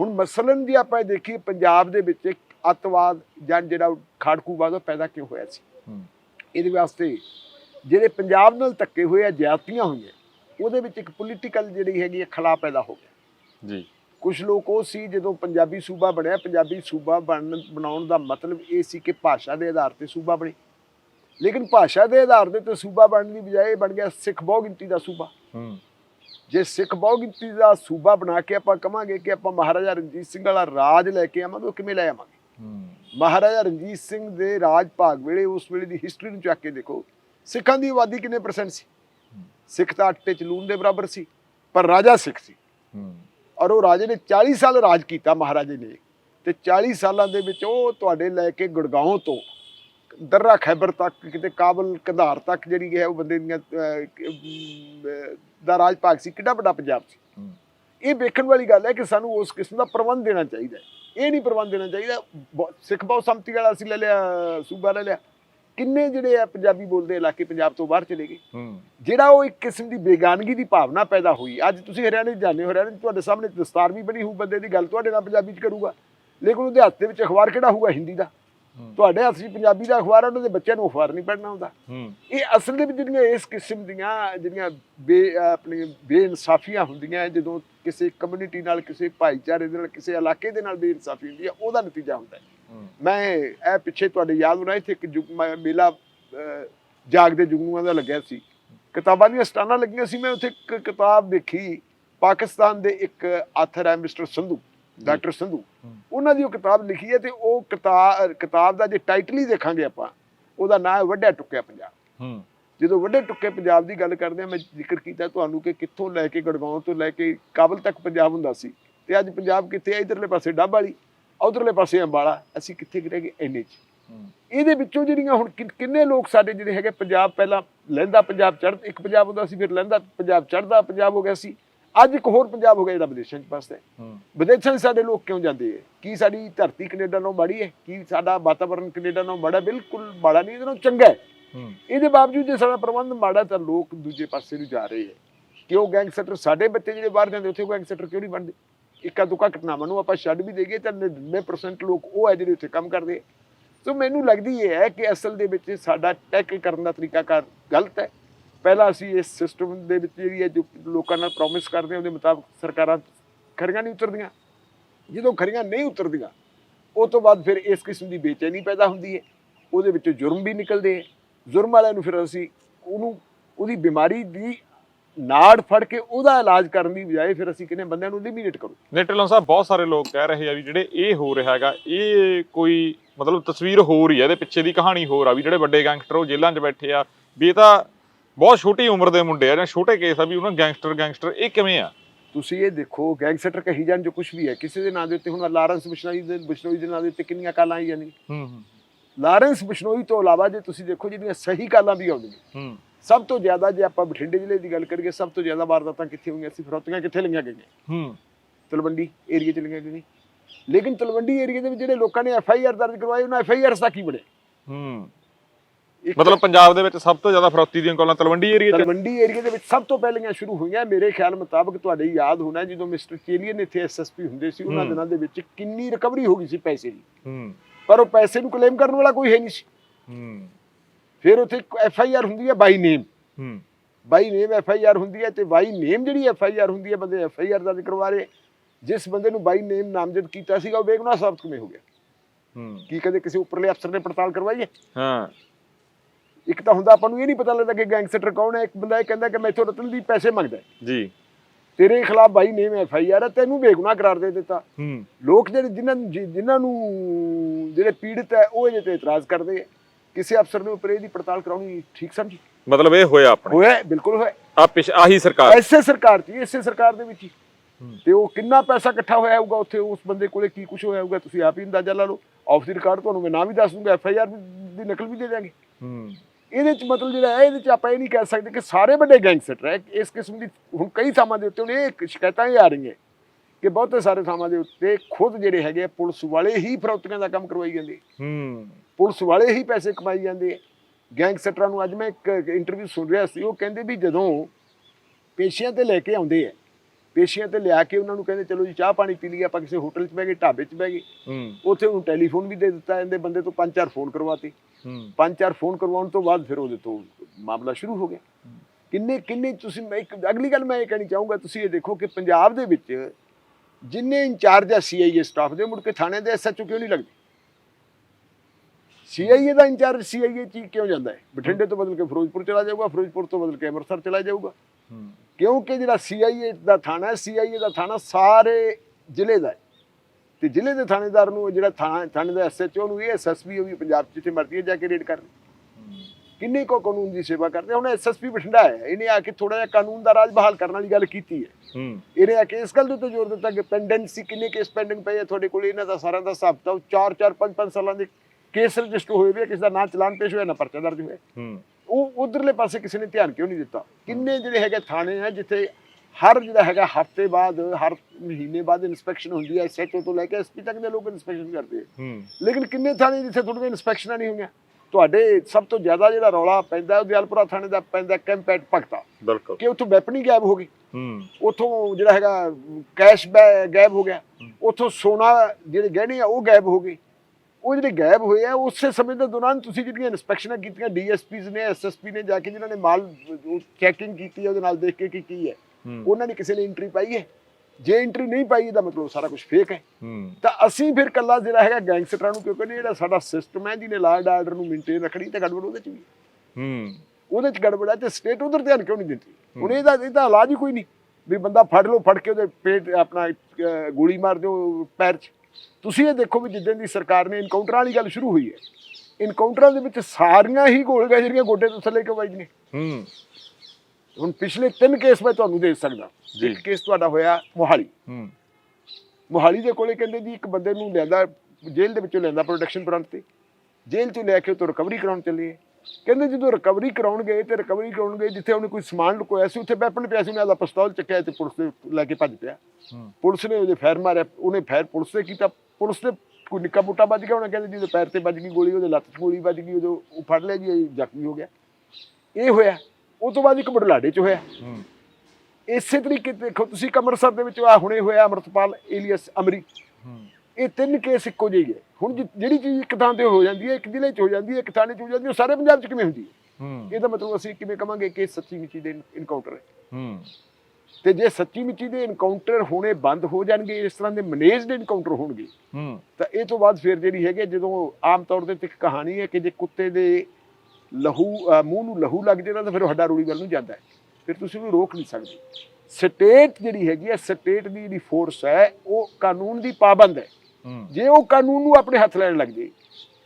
[SPEAKER 1] ਹੁਣ ਮਸਲਨ ਦੀ ਆਪਾਂ ਦੇਖੀਏ ਪੰਜਾਬ ਦੇ ਵਿੱਚ ਅੱਤਵਾਦ ਜਾਂ ਜਿਹੜਾ ਖਾੜਕੂਵਾਦ ਉਹ ਪੈਦਾ ਕਿਉਂ ਹੋਇਆ ਸੀ?
[SPEAKER 2] ਹੂੰ।
[SPEAKER 1] ਇਹਦੇ ਵਾਸਤੇ ਜਿਹੜੇ ਪੰਜਾਬ ਨਾਲ ਧੱਕੇ ਹੋਏ ਆ ਜ਼ਿਆਦਤੀਆਂ ਹੋਈਆਂ ਉਹਦੇ ਵਿੱਚ ਇੱਕ ਪੋਲੀਟੀਕਲ ਜਿਹੜੀ ਹੈਗੀ ਖਲਾ ਪੈਦਾ ਹੋ ਗਿਆ।
[SPEAKER 2] ਜੀ।
[SPEAKER 1] ਕੁਝ ਲੋਕ ਉਹ ਸੀ ਜਦੋਂ ਪੰਜਾਬੀ ਸੂਬਾ ਬਣਿਆ ਪੰਜਾਬੀ ਸੂਬਾ ਬਣਨ ਬਣਾਉਣ ਦਾ ਮਤਲਬ ਇਹ ਸੀ ਕਿ ਭਾਸ਼ਾ ਦੇ ਆਧਾਰ ਤੇ ਸੂਬਾ ਬਣੇ। ਲੇਕਿਨ ਭਾਸ਼ਾ ਦੇ ਆਧਾਰ ਤੇ ਸੂਬਾ ਬਣਨ ਦੀ ਬਜਾਏ ਬਣ ਗਿਆ ਸਿੱਖ ਬਹੁਗਿਣਤੀ ਦਾ ਸੂਬਾ।
[SPEAKER 2] ਹੂੰ।
[SPEAKER 1] ਜੇ ਸਿੱਖ ਬਹੁਗਿਣਤੀ ਦਾ ਸੂਬਾ ਬਣਾ ਕੇ ਆਪਾਂ ਕਵਾਂਗੇ ਕਿ ਆਪਾਂ ਮਹਾਰਾਜਾ ਰਣਜੀਤ ਸਿੰਘ ਵਾਲਾ ਰਾਜ ਲੈ ਕੇ ਆਵਾਂਗੇ ਉਹ ਕਿਵੇਂ ਲੈ ਆਵਾਂਗੇ? ਮਹਾਰਾਜਾ ਰਣਜੀਤ ਸਿੰਘ ਦੇ ਰਾਜ ਭਾਗ ਵੇਲੇ ਉਸ ਵੇਲੇ ਦੀ ਹਿਸਟਰੀ ਨੂੰ ਚੱਕ ਕੇ ਦੇਖੋ ਸਿੱਖਾਂ ਦੀ ਆਬਾਦੀ ਕਿੰਨੇ ਪਰਸੈਂਟ ਸੀ? ਸਿੱਖ ਤਾਂ ਆਟੇ ਚ ਲੂਣ ਦੇ ਬਰਾਬਰ ਸੀ ਪਰ ਰਾਜਾ ਸਿੱਖ ਸੀ। ਔਰ ਉਹ ਰਾਜੇ ਨੇ 40 ਸਾਲ ਰਾਜ ਕੀਤਾ ਮਹਾਰਾਜੇ ਨੇ ਤੇ 40 ਸਾਲਾਂ ਦੇ ਵਿੱਚ ਉਹ ਤੁਹਾਡੇ ਲੈ ਕੇ ਗੁੜਗਾਉਂ ਤੋਂ ਦਰਰਾ ਖੈਬਰ ਤੱਕ ਕਿਤੇ ਕਾਬਲ ਕੰਧਾਰ ਤੱਕ ਜਿਹੜੀ ਹੈ ਉਹ ਬੰਦੇ ਦੀਆਂ ਦਾ ਰਾਜ ਭਾਗ ਸੀ ਕਿੱਡਾ ਵੱਡਾ ਪੰਜਾਬ ਸੀ। ਇਹ ਵੇਖਣ ਵਾਲੀ ਗੱਲ ਹੈ ਕਿ ਸਾਨੂੰ ਉਸ ਕਿਸਮ ਦਾ ਪ੍ਰਬੰਧ ਦੇਣਾ ਚਾਹੀਦਾ ਇਹ ਨਹੀਂ ਪ੍ਰਬੰਧ ਦੇਣਾ ਚਾਹੀਦਾ ਸਿੱਖ ਬਹੁ ਸੰਮਤੀ ਵਾਲਾ ਅਸੀਂ ਲੈ ਲਿਆ ਸੂਬਾ ਲੈ ਲਿਆ। ਕਿੰਨੇ ਜਿਹੜੇ ਆ ਪੰਜਾਬੀ ਬੋਲਦੇ ਇਲਾਕੇ ਪੰਜਾਬ ਤੋਂ ਬਾਹਰ ਚਲੇ ਗਏ। ਜਿਹੜਾ ਉਹ ਇੱਕ ਕਿਸਮ ਦੀ ਬੇਗਾਨਗੀ ਦੀ ਭਾਵਨਾ ਪੈਦਾ ਹੋਈ ਅੱਜ ਤੁਸੀਂ ਹਰਿਆਣੇ ਹੋ ਹਰਿਆਣੇ ਤੁਹਾਡੇ ਸਾਹਮਣੇ ਦਸਤਾਰ ਵੀ ਬਣੀ ਹੋਊ ਬੰਦੇ ਦੀ ਗੱਲ ਤੁਹਾਡੇ ਨਾਲ ਪੰਜਾਬੀ 'ਚ ਕਰੂਗਾ। ਲੇਕਿਨ ਉਹਦੇ ਹੱਥ ਦੇ ਵਿੱਚ ਅਖਬਾਰ ਕਿਹੜਾ ਹੋਊਗਾ ਹਿੰਦੀ ਦਾ। ਤੁਹਾਡੇ 'ਚ ਪੰਜਾਬੀ ਦਾ ਅਖਬਾਰ ਉਹਨਾਂ ਦੇ ਬੱਚਿਆਂ ਨੂੰ ਅਖਬਾਰ ਨਹੀਂ ਪੜ੍ਹਨਾ ਹੁੰਦਾ। ਇਹ ਅਸਲ ਦੇ ਵਿੱਚ ਜਿਹੜੀਆਂ ਇਸ ਕਿਸਮ ਦੀਆਂ ਜਿਹੜੀਆਂ ਬੇ ਆਪਣੀ ਬੇਇਨਸਾਫੀਆਂ ਹੁੰਦੀਆਂ ਜਦੋਂ ਕਿਸੇ ਕਮਿਊਨਿਟੀ ਨਾਲ ਕਿਸੇ ਭਾਈਚਾਰੇ ਦੇ ਨਾਲ ਕਿਸੇ ਇਲਾਕੇ ਦੇ ਨਾਲ ਬੇਇਨਸਾਫੀ ਹੁੰਦੀ ਹੈ ਉਹਦਾ ਨਤੀਜਾ ਹੁੰਦਾ ਮੈਂ ਇਹ ਪਿੱਛੇ ਤੁਹਾਡੇ ਯਾਦ ਹੋਣਾ ਇੱਥੇ ਇੱਕ ਮੇਲਾ ਜਾਗਦੇ ਜੁਗਨੂਆਂ ਦਾ ਲੱਗਿਆ ਸੀ। ਕਿਤਾਬਾਂ ਦੀਆਂ ਸਟਾਲਾਂ ਲੱਗੀਆਂ ਸੀ ਮੈਂ ਉੱਥੇ ਇੱਕ ਕਿਤਾਬ ਦੇਖੀ ਪਾਕਿਸਤਾਨ ਦੇ ਇੱਕ ਆਥਰ ਹੈ ਮਿਸਟਰ ਸੰਧੂ। ਡਾਕਟਰ ਸੰਧੂ। ਉਹਨਾਂ ਦੀ ਉਹ ਕਿਤਾਬ ਲਿਖੀ ਹੈ ਤੇ ਉਹ ਕਿਤਾਬ ਕਿਤਾਬ ਦਾ ਜੇ ਟਾਈਟਲ ਹੀ ਦੇਖਾਂਗੇ ਆਪਾਂ ਉਹਦਾ ਨਾਮ ਹੈ ਵੱਡਿਆ ਟੁੱਕਿਆ ਪੰਜਾਬ। ਜਦੋਂ ਵੱਡੇ ਟੁੱਕੇ ਪੰਜਾਬ ਦੀ ਗੱਲ ਕਰਦੇ ਆ ਮੈਂ ਜ਼ਿਕਰ ਕੀਤਾ ਤੁਹਾਨੂੰ ਕਿ ਕਿੱਥੋਂ ਲੈ ਕੇ ਗੜਗਾਉਂ ਤੋਂ ਲੈ ਕੇ ਕਾਬਲ ਤੱਕ ਪੰਜਾਬ ਹੁੰਦਾ ਸੀ ਤੇ ਅੱਜ ਪੰਜਾਬ ਕਿੱਥੇ ਆ ਇਧਰਲੇ ਪਾਸੇ ਡੱਬ ਵਾਲੀ ਉਧਰਲੇ ਪਾਸੇ ਅੰਬਾਲਾ ਅਸੀਂ ਕਿੱਥੇ ਰਹਿ ਗਏ? ਇੰਨੇ ਚ। ਇਹਦੇ ਵਿੱਚੋਂ ਜਿਹੜੀਆਂ ਹੁਣ ਕਿੰਨ- ਕਿੰਨੇ ਲੋਕ ਸਾਡੇ ਜਿਹੜੇ ਹੈਗੇ ਪੰਜਾਬ ਪਹਿਲਾਂ ਲਹਿੰਦਾ ਪੰਜਾਬ ਚੜ੍ਹ ਇੱਕ ਪੰਜਾਬ ਹੁੰਦਾ ਸੀ ਫਿਰ ਲਹਿੰਦਾ ਪੰਜਾਬ ਚੜ੍ਹਦਾ ਪੰਜਾਬ ਹੋ ਗਿਆ ਸੀ। ਅੱਜ ਇੱਕ ਹੋਰ ਪੰਜਾਬ ਹੋ ਗਿਆ ਜਿਹੜਾ ਵਿਦੇਸ਼ਾਂ 'ਚ ਵਸਦਾ ਹੈ। ਵਿਦੇਸ਼ਾਂ 'ਚ ਸਾਡੇ ਲੋਕ ਕਿਉਂ ਜਾਂਦੇ ਹੈ? ਕੀ ਸਾਡੀ ਧਰਤੀ ਕੈਨੇਡਾ ਨਾਲੋਂ ਮਾੜੀ ਹੈ? ਕੀ ਸਾਡਾ ਵਾਤਾਵਰਣ ਕੈਨੇਡਾ ਨਾਲੋਂ ਮਾੜਾ ਬਿਲਕੁਲ ਮਾੜਾ ਨਹੀਂ ਇਹਦੇ ਨਾਲੋਂ ਚੰਗਾ ਹੈ। ਇਹਦੇ ਬਾਵਜੂਦ ਜੇ ਸਾਡਾ ਪ੍ਰਬੰਧ ਮਾੜਾ ਤਾਂ ਲੋਕ ਦੂਜੇ ਪਾਸੇ ਨੂੰ ਜਾ ਰਹੇ ਹੈ। ਕਿਉਂ ਗੈਂਗਸਟਰ ਸਾਡੇ ਬੱਚੇ ਜਿਹੜੇ ਬਾਹਰ ਜਾਂਦੇ ਉੱਥੇ ਗੈਂਗਸਟਰ ਕਿਉਂ ਨਹੀਂ ਬਣਦੇ? ਇੱਕਾ ਦੁੱਕਾ ਘਟਨਾਵਾਂ ਨੂੰ ਆਪਾਂ ਛੱਡ ਵੀ ਦੇਈਏ ਤਾਂ 99% ਲੋਕ ਉਹ ਹੈ ਜਿਹੜੇ ਉੱਥੇ ਕੰਮ ਕਰਦੇ। ਸੋ ਮੈਨੂੰ ਲੱਗਦੀ ਇਹ ਹੈ ਕਿ ਅਸਲ ਦੇ ਵਿੱਚ ਸਾਡਾ ਟੈਕ ਕਰਨ ਦਾ ਤਰੀਕਾਕਾਰ ਗਲਤ ਹੈ। ਪਹਿਲਾਂ ਅਸੀਂ ਇਸ ਸਿਸਟਮ ਦੇ ਵਿੱਚ ਜਿਹੜੀ ਹੈ ਜੋ ਲੋਕਾਂ ਨਾਲ ਪ੍ਰੋਮਿਸ ਕਰਦੇ ਹਾਂ, ਉਹਦੇ ਮੁਤਾਬਕ ਸਰਕਾਰਾਂ ਖਰੀਆਂ ਨਹੀਂ ਉਤਰਦੀਆਂ। ਜਦੋਂ ਖਰੀਆਂ ਨਹੀਂ ਉਤਰਦੀਆਂ ਉਸ ਤੋਂ ਬਾਅਦ ਫਿਰ ਇਸ ਕਿਸਮ ਦੀ ਬੇਚੈਨੀ ਪੈਦਾ ਹੁੰਦੀ ਹੈ। ਉਹਦੇ ਵਿੱਚੋਂ ਜੁਰਮ ਵੀ ਨਿਕਲਦੇ ਹੈ। ਜੁਰਮ ਵਾਲਿਆਂ ਨੂੰ ਫਿਰ ਅਸੀਂ ਉਹਨੂੰ, ਉਹਦੀ ਬਿਮਾਰੀ ਦੀ ਨਾੜ ਫੜ ਕੇ ਉਹਦਾ ਇਲਾਜ ਕਰਨ ਦੀ ਬਜਾਏ ਫਿਰ ਅਸੀਂ ਕਿੰਨੇ ਬੰਦਿਆਂ ਨੂੰ ਐਲੀਮੀਨੇਟ ਕਰੋ।
[SPEAKER 2] ਨੇ ਢਿੱਲੋਂ ਸਾਹਿਬ, ਬਹੁਤ ਸਾਰੇ ਲੋਕ ਕਹਿ ਰਹੇ ਆ ਵੀ ਜਿਹੜੇ ਇਹ ਹੋ ਰਿਹਾ ਹੈਗਾ, ਇਹ ਕੋਈ ਮਤਲਬ ਤਸਵੀਰ ਹੋ ਰਹੀ ਹੈ, ਇਹਦੇ ਪਿੱਛੇ ਦੀ ਕਹਾਣੀ ਹੋਰ ਆ ਵੀ ਜਿਹੜੇ ਵੱਡੇ ਗੈਂਗਸਟਰ ਉਹ ਜੇਲ੍ਹਾਂ 'ਚ ਬੈਠੇ ਆ। ਵੀ ਇਹ ਤਾਂ ਬਹੁਤ ਛੋਟੀ ਉਮਰ ਦੇ ਮੁੰਡੇ ਆ ਜਾਂ ਛੋਟੇ ਕੇਸ ਆ ਵੀ ਉਹਨਾਂ ਗੈਂਗਸਟਰ ਗੈਂਗਸਟਰ ਇਹ ਕਿਵੇਂ ਆ?
[SPEAKER 1] ਤੁਸੀਂ ਇਹ ਦੇਖੋ ਗੈਂਗਸਟਰ ਕਹੀ ਜਾਣ ਜੋ ਕੁਝ ਵੀ ਹੈ। ਕਿਸੇ ਦੇ ਨਾਂ ਦੇ ਉੱਤੇ ਹੁਣ ਲਾਰੈਂਸ ਬਿਸ਼ਨੋਈ ਦੇ ਬਿਸ਼ਨੋਈ ਦੇ ਨਾਂ ਦੇ ਉੱਤੇ ਕਿੰਨੀਆਂ ਕਾਲਾਂ ਆਈ ਜਾਂਦੀਆਂ
[SPEAKER 2] ਹੂੰ ਹੂੰ।
[SPEAKER 1] ਲਾਰੈਂਸ ਬਿਸ਼ਨੋਈ ਤੋਂ ਇਲਾਵਾ ਜੇ ਤੁਸੀਂ ਦੇਖੋ ਜਿਹੜੀਆਂ ਸਹੀ ਕਾਲਾਂ ਵੀ ਆਉਂਦੀਆਂ
[SPEAKER 2] ਹੂੰ।
[SPEAKER 1] ਸਭ ਤੋਂ ਜ਼ਿਆਦਾ ਜੇ ਆਪਾਂ ਬਠਿੰਡੇ ਜ਼ਿਲ੍ਹੇ ਦੀ ਗੱਲ ਕਰੀਏ ਸਭ ਤੋਂ ਜ਼ਿਆਦਾ ਵਾਰਦਾਤਾਂ ਕਿੱਥੇ ਹੋਈਆਂ ਸੀ? ਫਰੋਤੀਆਂ ਕਿੱਥੇ ਲਈਆਂ ਗਈਆਂ?
[SPEAKER 2] ਹੂੰ।
[SPEAKER 1] ਤਲਵੰਡੀ ਏਰੀਆ ਚ ਲਈਆਂ ਗਈਆਂ ਲੇਕਿਨ ਤਲਵੰਡੀ ਏਰੀਆ ਦੇ ਵਿੱਚ ਜਿਹੜੇ ਲੋਕਾਂ ਨੇ ਐਫ ਆਈ ਆਰ ਦਰਜ ਕਰਵਾਈ ਉਹਨਾਂ ਐਫ ਆਈ ਆਰ ਦਾ ਕੀ ਬਣਿਆ?
[SPEAKER 2] ਹੂੰ। ਮਤਲਬ ਪੰਜਾਬ ਦੇ ਵਿੱਚ ਸਭ ਤੋਂ ਜ਼ਿਆਦਾ ਫਰੌਤੀ ਦੀਆਂ ਕਾਲਾਂ ਤਲਵੰਡੀ ਏਰੀਆ 'ਚ?
[SPEAKER 1] ਤਲਵੰਡੀ ਏਰੀਆ ਦੇ ਵਿੱਚ ਸਭ ਤੋਂ ਪਹਿਲੀਆਂ ਸ਼ੁਰੂ ਹੋਈਆਂ। ਮੇਰੇ ਖਿਆਲ ਮੁਤਾਬਕ ਤੁਹਾਡੇ ਯਾਦ ਹੋਣਾ ਜਦੋਂ ਮਿਸਟਰ ਚੇਲੀਅਨ ਇੱਥੇ ਐਸਐਸਪੀ ਹੁੰਦੇ ਸੀ ਉਹਨਾਂ। ਦਿਨਾਂ ਦੇ ਵਿੱਚ ਕਿੰਨੀ ਰਿਕਵਰੀ ਹੋ ਗਈ ਸੀ ਪੈਸੇ ਦੀ?
[SPEAKER 2] ਹੂੰ।
[SPEAKER 1] ਪਰ ਉਹ ਪੈਸੇ ਨੂੰ ਕਲੇਮ ਕਰਨ ਵਾਲਾ ਕੋਈ ਹੈ ਨਹੀਂ ਸੀ।
[SPEAKER 2] ਹੂੰ।
[SPEAKER 1] ਫਿਰ ਉੱਥੇ ਐਫ ਆਈ ਆਰ ਹੁੰਦੀ ਹੈ ਬਾਈ ਨੇਮ।
[SPEAKER 2] ਹੂੰ।
[SPEAKER 1] ਬਾਈ ਨੇਮ ਐਫ ਆਈ ਆਰ ਹੁੰਦੀ ਹੈ ਤੇ ਬਾਈ ਨੇਮ ਜਿਹੜੀ ਐਫ ਆਈ ਆਰ ਹੁੰਦੀ ਹੈ ਬੰਦੇ ਐਫ ਆਈ ਆਰ ਦਰਜ ਕਰਵਾ ਰਹੇ। ਜਿਸ ਬੰਦੇ ਨੂੰ ਬਾਈ ਨੇਮ ਨਾਮਜ਼ਦ ਕੀਤਾ ਸੀਗਾ ਉਹ ਬੇਗੁਨਾਹ ਸਾਬਤ ਕਿਵੇਂ ਹੋ ਗਿਆ।
[SPEAKER 2] ਹੂੰ।
[SPEAKER 1] ਕੀ ਕਦੇ ਕਿਸੇ ਉੱਪਰਲੇ ਅਫਸਰ ਨੇ ਪੜਤਾਲ ਕਰਵਾਈ ਹੈ?
[SPEAKER 2] ਹਾਂ।
[SPEAKER 1] ਇੱਕ ਤਾਂ ਹੁੰਦਾ ਆਪਾਂ ਨੂੰ ਇਹ ਨਹੀਂ ਪਤਾ ਲੱਗਦਾ ਕਿ ਗੈਂਗਸਟਰ ਕੌਣ ਹੈ ਇੱਕ ਬੰਦਾ ਇਹ ਕਹਿੰਦਾ ਕਿ ਮੈਥੋਂ ਰਤਨ ਦੀ ਪੈਸੇ ਮੰਗਦਾ।
[SPEAKER 2] ਜੀ।
[SPEAKER 1] ਤੇਰੇ ਖਿਲਾਫ ਬਾਈ ਨੇਮ ਐਫ ਆਈ ਆਰ ਹੈ ਤੈਨੂੰ ਬੇਗੁਨਾਹ ਕਰਾਰ ਦੇ ਦਿੱਤਾ।
[SPEAKER 2] ਹੂੰ।
[SPEAKER 1] ਲੋਕ ਜਿਹੜੇ ਜਿਨ੍ਹਾਂ ਜਿਨ੍ਹਾਂ ਨੂੰ ਜਿਹੜੇ ਪੀੜਤ ਹੈ ਉਹ ਇਹਦੇ ਤੇ ਇਤਰਾਜ਼ ਕਰਦੇ ਹੈ ਕਿਸੇ ਅਫਸਰ ਨੇ ਉੱਪਰ ਇਹਦੀ ਪੜਤਾਲ ਕਰਾਉਣੀ ਠੀਕ ਸਮਝੀ?
[SPEAKER 2] ਮਤਲਬ ਇਹ ਹੋਇਆ ਆਪਣੇ।
[SPEAKER 1] ਹੋਇਆ ਬਿਲਕੁਲ ਹੋਇਆ।
[SPEAKER 2] ਆ ਪਿਛ ਆਹੀ ਸਰਕਾਰ।
[SPEAKER 1] ਐਸੇ ਸਰਕਾਰ ਹੀ, ਇਸੇ ਸਰਕਾਰ ਦੇ ਵਿੱਚ ਹੀ।
[SPEAKER 2] ਹੂੰ।
[SPEAKER 1] ਤੇ ਉਹ ਕਿੰਨਾ ਪੈਸਾ ਇਕੱਠਾ ਹੋਇਆ ਹੋਊਗਾ ਉੱਥੇ ਉਸ ਬੰਦੇ ਕੋਲੇ ਕੀ ਕੁਝ ਹੋਇਆ ਹੋਊਗਾ ਤੁਸੀਂ ਆਪ ਹੀ ਅੰਦਾਜ਼ਾ ਲਾ ਲਓ। ਆਫ ਦੀ ਰਿਕਾਰਡ ਤੁਹਾਨੂੰ ਮੈਂ ਨਾਮ ਵੀ ਦੱਸ ਦੂੰਗਾ ਐਫ ਆਈ ਆਰ ਦੀ ਨਕਲ ਵੀ ਦੇ ਦਿਆਂਗੇ।
[SPEAKER 2] ਹੂੰ।
[SPEAKER 1] ਇਹਦੇ ਚ ਮਤਲਬ ਜਿਹੜਾ ਹੈ ਇਹਦੇ ਚ ਆਪਾਂ ਇਹ ਨਹੀਂ ਕਹਿ ਸਕਦੇ ਕਿ ਸਾਰੇ ਵੱਡੇ ਗੈਂਗਸਟਰ ਹੈ। ਇਸ ਕਿਸਮ ਦੀ ਹੁਣ ਕਈ ਥਾਵਾਂ ਦੇ ਉੱਤੇ ਹੁਣ ਇਹ ਸ਼ਿਕਾਇਤਾਂ ਹੀ ਆ ਰਹੀਆਂ। ਕਿ ਬਹੁਤੇ ਸਾਰੇ ਥਾਵਾਂ ਦੇ ਉੱਤੇ ਖੁਦ ਜਿਹੜੇ ਹੈਗੇ ਪੁਲਿਸ ਵਾਲੇ ਹੀ ਫਰੌਤੀਆਂ ਦਾ ਕੰਮ ਕਰਵਾਈ ਜਾਂਦੇ
[SPEAKER 2] ਹੂੰ।
[SPEAKER 1] ਪੁਲਿਸ ਵਾਲੇ ਹੀ ਪੈਸੇ ਕਮਾਈ ਜਾਂਦੇ ਗੈਂਗਸਟਰਾਂ ਨੂੰ ਅੱਜ ਮੈਂ ਇੱਕ ਇੰਟਰਵਿਊ ਸੁਣ ਰਿਹਾ ਸੀ ਉਹ ਕਹਿੰਦੇ ਵੀ ਜਦੋਂ ਪੇਸ਼ੀਆਂ ਤੇ ਲੈ ਕੇ ਆਉਂਦੇ ਆ ਪੇਸ਼ੀਆਂ ਤੇ ਲਿਆ ਕੇ ਉਹਨਾਂ ਨੂੰ ਕਹਿੰਦੇ ਚਲੋ ਜੀ ਚਾਹ ਪਾਣੀ ਪੀ ਲਈ ਆਪਾਂ ਕਿਸੇ ਹੋਟਲ 'ਚ ਬਹਿ ਗਏ ਢਾਬੇ 'ਚ ਬਹਿ ਗਏ। ਉੱਥੇ ਉਹਨੂੰ ਟੈਲੀਫੋਨ ਵੀ ਦੇ ਦਿੱਤਾ ਜਾਂਦੇ ਬੰਦੇ ਤੋਂ ਪੰਜ ਚਾਰ ਫੋਨ ਕਰਵਾਤੇ। ਪੰਜ ਚਾਰ ਫੋਨ ਕਰਵਾਉਣ ਤੋਂ ਬਾਅਦ ਫਿਰ ਉਹਦੇ ਤੋਂ ਮਾਮਲਾ ਸ਼ੁਰੂ ਹੋ ਗਿਆ। ਕਿੰਨੇ ਕਿੰਨੇ ਤੁਸੀਂ ਮੈਂ ਇੱਕ ਅਗਲੀ ਗੱਲ ਮੈਂ ਇਹ ਕਹਿਣੀ ਚਾਹੂੰਗਾ ਤੁਸੀਂ ਇਹ ਦੇਖੋ ਕਿ ਪੰਜਾਬ ਦੇ ਵਿੱਚ ਜਿੰਨੇ ਇੰਚਾਰਜ ਆ ਸੀਆਈਏ ਸਟਾਫ ਦੇ ਮੁੜ ਕੇ ਥਾਣੇ ਦੇ ਐਸਐਚਓ ਕਿਉਂ ਨਹੀਂ ਲੱਗਦੇ? ਸੀਆਈਏ ਦਾ ਇੰਚਾਰਜ ਸੀਆਈਏ ਚ ਕਿਉਂ ਜਾਂਦਾ ਹੈ? ਬਠਿੰਡੇ ਤੋਂ ਬਦਲ ਕੇ ਫਿਰੋਜ਼ਪੁਰ ਚਲਾ ਜਾਊਗਾ ਫਿਰੋਜ਼ਪੁਰ ਤੋਂ ਬਦਲ ਕੇ ਅੰਮ੍ਰਿਤਸਰ ਚਲਾ ਜਾਊਗਾ।
[SPEAKER 2] ਹੂੰ।
[SPEAKER 1] ਕਿਉਂਕਿ ਜਿਹੜਾ ਸੀਆਈਏ ਦਾ ਥਾਣਾ ਹੈ ਸੀਆਈਏ ਦਾ ਥਾਣਾ ਸਾਰੇ ਜ਼ਿਲ੍ਹੇ ਦਾ ਤੇ ਜ਼ਿਲ੍ਹੇ ਦੇ ਥਾਣੇਦਾਰ ਨੂੰ ਜਿਹੜਾ ਥਾਣਾ ਥਾਣੇ ਦਾ ਐਸਐਚਓ ਨੂੰ ਇਹ ਐਸਐਸਪੀ ਉਹ ਵੀ ਪੰਜਾਬ 'ਚ ਜਿੱਥੇ ਮਰਜ਼ੀ ਹੈ ਜਾ ਕੇ ਰੇਡ ਕਰਨ। ਕਿੰਨੇ ਕੋ ਕਾਨੂੰਨ ਦੀ ਸੇਵਾ ਕਰਦੇ ਹੁਣ ਐਸਐਸਪੀ ਬਠਿੰਡਾ ਹੈ ਇਹਨੇ ਆ ਕੇ ਥੋੜਾ ਜਿਹਾ ਕਾਨੂੰਨ ਦਾ ਰਾਜ ਬਹਾਲ ਕਰਨ ਵਾਲੀ ਗੱਲ ਕੀਤੀ ਹੈ।
[SPEAKER 2] ਹੂੰ।
[SPEAKER 1] ਇਹਨੇ ਆ ਕੇ ਇਸ ਗੱਲ ਦੇ ਉੱਤੇ ਜ਼ੋਰ ਦਿੱਤਾ ਕਿ ਪੈਂਡੈਂਸੀ ਕਿੰਨੇ ਕੇਸ ਪੈਂਡਿੰਗ ਪਏ ਆ ਤੁਹਾਡੇ ਕੋਲ ਇਹਨਾਂ ਦਾ ਸਾਰਿਆਂ ਦਾ ਹਿਸਾਬ ਤਾਂ 4 4 5 5 ਸਾਲਾਂ ਦੇ ਕੇਸ ਰਜਿਸਟਰ ਹੋਏ ਵੀ ਕਿਸੇ ਦਾ ਨਾਂ ਚਲਾਨ ਪੇਸ਼ ਹੋਇਆ ਨਾ ਪਰਚਾ ਦਰਜ ਹੋਇਆ। ਉਹ ਉਧਰਲੇ ਪਾਸੇ ਕਿਸੇ ਨੇ ਧਿਆਨ ਕਿਉਂ ਨਹੀਂ ਦਿੱਤਾ? ਕਿੰਨੇ ਜਿਹੜੇ ਹੈਗੇ ਥਾਣੇ ਆ ਜਿੱਥੇ ਹਰ ਜਿਹੜਾ ਹੈਗਾ ਹਫ਼ਤੇ ਬਾਅਦ ਹਰ ਮਹੀਨੇ ਬਾਅਦ ਇਨਸਪੈਕਸ਼ਨ ਹੁੰਦੀ ਹੈ ਐਸਐਚਓ ਤੋਂ ਲੈ ਕੇ ਐਸਪੀ ਤੱਕ ਦੇ ਲੋਕ ਇਨਸਪੈਕਸ਼ਨ ਕਰਦੇ ਆ।
[SPEAKER 2] ਹੂੰ।
[SPEAKER 1] ਲੇਕਿਨ ਕਿੰਨੇ ਥਾਣੇ ਜਿੱਥੇ ਤੁਹਾਡੀਆਂ ਇਨਸਪੈਕਸ਼ਨਾਂ ਨਹੀਂ ਹੋਈਆਂ? ਤੁਹਾਡੇ ਸਭ ਤੋਂ ਜ਼ਿਆਦਾ ਜਿਹੜਾ ਰੌਲਾ ਪੈਂਦਾ ਉਹ ਦਿਆਲਪੁਰਾ ਥਾਣੇ ਦਾ ਪੈਂਦਾ ਕੈਂਪੈਟ ਭਗਤਾ।
[SPEAKER 2] ਬਿਲਕੁਲ।
[SPEAKER 1] ਕਿ ਉੱਥੋਂ ਵੈਪਨੀ ਗਾਇਬ ਹੋ ਗਈ।
[SPEAKER 2] ਹੂੰ।
[SPEAKER 1] ਉੱਥੋਂ ਜਿਹੜਾ ਹੈਗਾ ਕੈਸ਼ ਗਾਇਬ ਹੋ ਗਿਆ। ਉੱਥੋਂ ਸੋਨਾ ਜਿਹੜੇ ਗਹਿਣੇ ਆ ਉਹ ਗਾਇਬ ਹੋ ਗਏ। ਉਹ ਜਿਹੜੇ ਗਾਇਬ ਹੋਏ ਆ ਉਸੇ ਸਮੇਂ ਦੇ ਦੌਰਾਨ ਤੁਸੀਂ ਜਿਹੜੀਆਂ ਇਨਸਪੈਕਸ਼ਨਾਂ ਕੀਤੀਆਂ ਡੀਐਸਪੀਜ਼ ਨੇ ਐਸਐਸਪੀ ਨੇ ਜਾ ਕੇ ਜਿਨ੍ਹਾਂ ਨੇ ਮਾਲ ਚੈਕਿੰਗ ਕੀਤੀ ਉਹਦੇ ਨਾਲ ਦੇਖ ਕੇ ਕੀ ਕੀ ਹੈ। ਉਹਨਾਂ ਨੇ ਕਿਸੇ ਨੇ ਐਂਟਰੀ ਪਾਈ ਹੈ? ਜੇ ਐਂਟਰੀ ਨਹੀਂ ਪਾਈ ਇਹਦਾ ਮਤਲਬ ਸਾਰਾ ਕੁਝ ਫੇਕ ਹੈ। ਤਾਂ ਅਸੀਂ ਫਿਰ ਕੱਲਾ ਜਿਹੜਾ ਹੈਗਾ ਗੈਂਗਸਟਰਾਂ ਨੂੰ ਕਿਉਂ ਕਹਿੰਦੇ ਜਿਹੜਾ ਸਾਡਾ ਸਿਸਟਮ ਹੈ ਜਿਹਨੇ ਲਾਅ ਐਂਡ ਆਰਡਰ ਨੂੰ ਮੇਨਟੇਨ ਰੱਖਣੀ ਤੇ ਗੜਬੜ ਉਹਦੇ ਚ ਵੀ ਹੈ। ਉਹਦੇ ਚ ਗੜਬੜ ਹੈ ਤੇ ਸਟੇਟ ਉਧਰ ਧਿਆਨ ਕਿਉਂ ਨਹੀਂ ਦਿੰਦੀ? ਹੁਣ ਇਹਦਾ ਇਹਦਾ ਇਲਾਜ ਹੀ ਕੋਈ ਨਹੀਂ ਵੀ ਬੰਦਾ ਫੜ ਲਓ ਫੜ ਕੇ ਉਹਦੇ ਪੇਟ ਆਪਣਾ ਗੋਲੀ ਮਾਰ ਦਿਓ ਪੈਰ 'ਚ। ਤੁਸੀਂ ਇਹ ਦੇਖੋ ਵੀ ਜਿੱਦਾਂ ਦੀ ਸਰਕਾਰ ਨੇ ਇਨਕਾਊਂਟਰਾਂ ਵਾਲੀ ਗੱਲ ਸ਼ੁਰੂ ਹੋਈ ਹੈ ਇਨਕਾਊਂਟਰਾਂ ਦੇ ਵਿੱਚ ਸਾਰੀਆਂ ਹੀ ਗੋਲੀਆਂ ਜਿਹੜੀਆਂ ਗੋਡੇ ਤੋਂ ਥੱਲੇ ਕਿਉਂ ਵੱਜਦੀਆਂ
[SPEAKER 2] ਹੂੰ।
[SPEAKER 1] ਹੁਣ ਪਿਛਲੇ ਤਿੰਨ ਕੇਸ ਮੈਂ ਤੁਹਾਨੂੰ ਦੇ ਸਕਦਾ। ਇੱਕ ਕੇਸ ਤੁਹਾਡਾ ਹੋਇਆ ਮੋਹਾਲੀ।
[SPEAKER 2] ਹੂੰ।
[SPEAKER 1] ਮੋਹਾਲੀ ਦੇ ਕੋਲੇ ਕਹਿੰਦੇ ਜੀ ਇੱਕ ਬੰਦੇ ਨੂੰ ਲਿਆਂਦਾ ਜੇਲ੍ਹ ਦੇ ਵਿੱਚੋਂ ਲਿਆਂਦਾ ਪ੍ਰੋਡਕਸ਼ਨ ਬ੍ਰਾਂਚ ਤੇ। ਜੇਲ੍ਹ ਚੋਂ ਲੈ ਕੇ ਉਹ ਰਿਕਵਰੀ ਕਰਾਉਣ ਚੱਲੇ ਕਹਿੰਦੇ ਜਦੋਂ ਰਿਕਵਰੀ ਕਰਾਉਣ ਗਏ ਤੇ ਰਿਕਵਰੀ ਕਰਾਉਣ ਗਏ ਜਿੱਥੇ ਉਹਨੇ ਕੋਈ ਸਮਾਨ ਲੁਕੋਇਆ ਸੀ ਉੱਥੇ ਵੈਪਨ ਪਿਆ ਸੀ ਉਹਨੇ ਆਦਾ ਪਿਸਤੌਲ ਚੱਕਿਆ ਤੇ ਪੁਲਿਸ ਦੇ ਲੈ ਕੇ ਭੱਜ ਪਿਆ। ਪੁਲਿਸ ਨੇ ਉਹਦੇ ਫਾਇਰ ਮਾਰਿਆ ਉਹਨੇ ਫਾਇਰ ਪੁਲਿਸ ਤੇ ਕੀਤਾ। ਪੁਲਿਸ ਨੇ ਕੋਈ ਨਿੱਕਾ ਮੋਟਾ ਵੱਜ ਗਿਆ ਉਹਨੇ ਕਹਿੰਦੇ ਜਿਹਦੇ ਪੈਰ ਤੇ ਵੱਜ ਗਈ ਗੋਲੀ ਉਹਦੇ ਲੱਤ 'ਚ ਗੋਲੀ ਵੱਜ ਗਈ ਉਦੋਂ ਉਹ ਫੜ ਲਿਆ ਜੀ ਜ਼ਖਮੀ ਹੋ ਗਿਆ। ਇਹ ਹੋਇਆ। ਉਹ ਤੋਂ ਬਾਅਦ ਇੱਕ ਬੜਲਾਡੇ 'ਚ ਹੋਇਆ। ਇਸੇ ਤਰੀਕੇ ਦੇਖੋ ਤੁਸੀਂ ਇੱਕ ਅੰਮ੍ਰਿਤਸਰ ਦੇ ਵਿੱਚ ਆ ਹੁਣੇ ਹੋਇਆ ਅਮਰਤਪਾਲ ਏਲੀਅਸ ਅਮਰੀ। ਇਹ ਤਿੰਨ ਕੇਸ ਇੱਕੋ ਜਿਹੇ ਹੀ ਹੈ। ਹੁਣ ਜਿ- ਜਿਹੜੀ ਚੀਜ਼ ਇੱਕ ਥਾਂ ਤੇ ਹੋ ਜਾਂਦੀ ਹੈ ਇੱਕ ਜ਼ਿਲ੍ਹੇ 'ਚ ਹੋ ਜਾਂਦੀ ਹੈ ਇੱਕ ਥਾਣੇ 'ਚ ਹੋ ਜਾਂਦੀ ਹੈ ਉਹ ਸਾਰੇ ਪੰਜਾਬ 'ਚ ਕਿਵੇਂ ਹੁੰਦੀ ਹੈ?
[SPEAKER 2] ਹੂੰ।
[SPEAKER 1] ਇਹਦਾ ਮਤਲਬ ਅਸੀਂ ਕਿਵੇਂ ਕਵਾਂਗੇ ਕਿ ਇਹ ਸੱਚੀ ਮੁੱਚੀ ਦੇ ਇਨਕਾਊਂਟਰ ਹੈ।
[SPEAKER 2] ਹੂੰ।
[SPEAKER 1] ਤੇ ਜੇ ਸੱਚੀ ਮੁੱਚੀ ਦੇ ਇਨਕਾਊਂਟਰ ਹੋਣੇ ਬੰਦ ਹੋ ਜਾਣਗੇ ਇਸ ਤਰ੍ਹਾਂ ਦੇ ਮੈਨੇਜਡ ਇਨਕਾਊਂਟਰ ਹੋਣਗੇ
[SPEAKER 2] ਹੂੰ।
[SPEAKER 1] ਤਾਂ ਇਹ ਤੋਂ ਬਾਅਦ ਫਿਰ ਜਿਹੜੀ ਹੈਗੀ ਜਦੋਂ ਆਮ ਤੌਰ ਤੇ ਇੱਕ ਕਹਾਣੀ ਹੈ ਕਿ ਜੇ ਕੁੱਤੇ ਦੇ ਲਹੂ ਅਹ ਮੂੰਹ ਨੂੰ ਲਹੂ ਲੱਗ ਜੇ ਨਾ ਤਾਂ ਫਿਰ ਉਹ ਹੱਡਾ ਰੂੜੀ ਵੱਲ ਨੂੰ ਜਾਂਦਾ ਹੈ। ਫਿਰ ਤੁਸੀਂ ਉਹਨੂੰ ਰੋਕ ਨਹੀਂ ਸਕਦੇ। ਸਟੇਟ ਜਿਹੜੀ ਹੈਗੀ ਹੈ ਸਟੇਟ ਦੀ ਜਿਹੜੀ ਫੋਰਸ ਹੈ ਉਹ ਕਾਨੂੰਨ ਦੀ ਪਾਬੰਦ ਹੂੰ। ਜੇ ਉਹ ਕਾਨੂੰਨ ਨੂੰ ਆਪਣੇ ਹੱਥ ਲੈਣ ਲੱਗ ਜੇ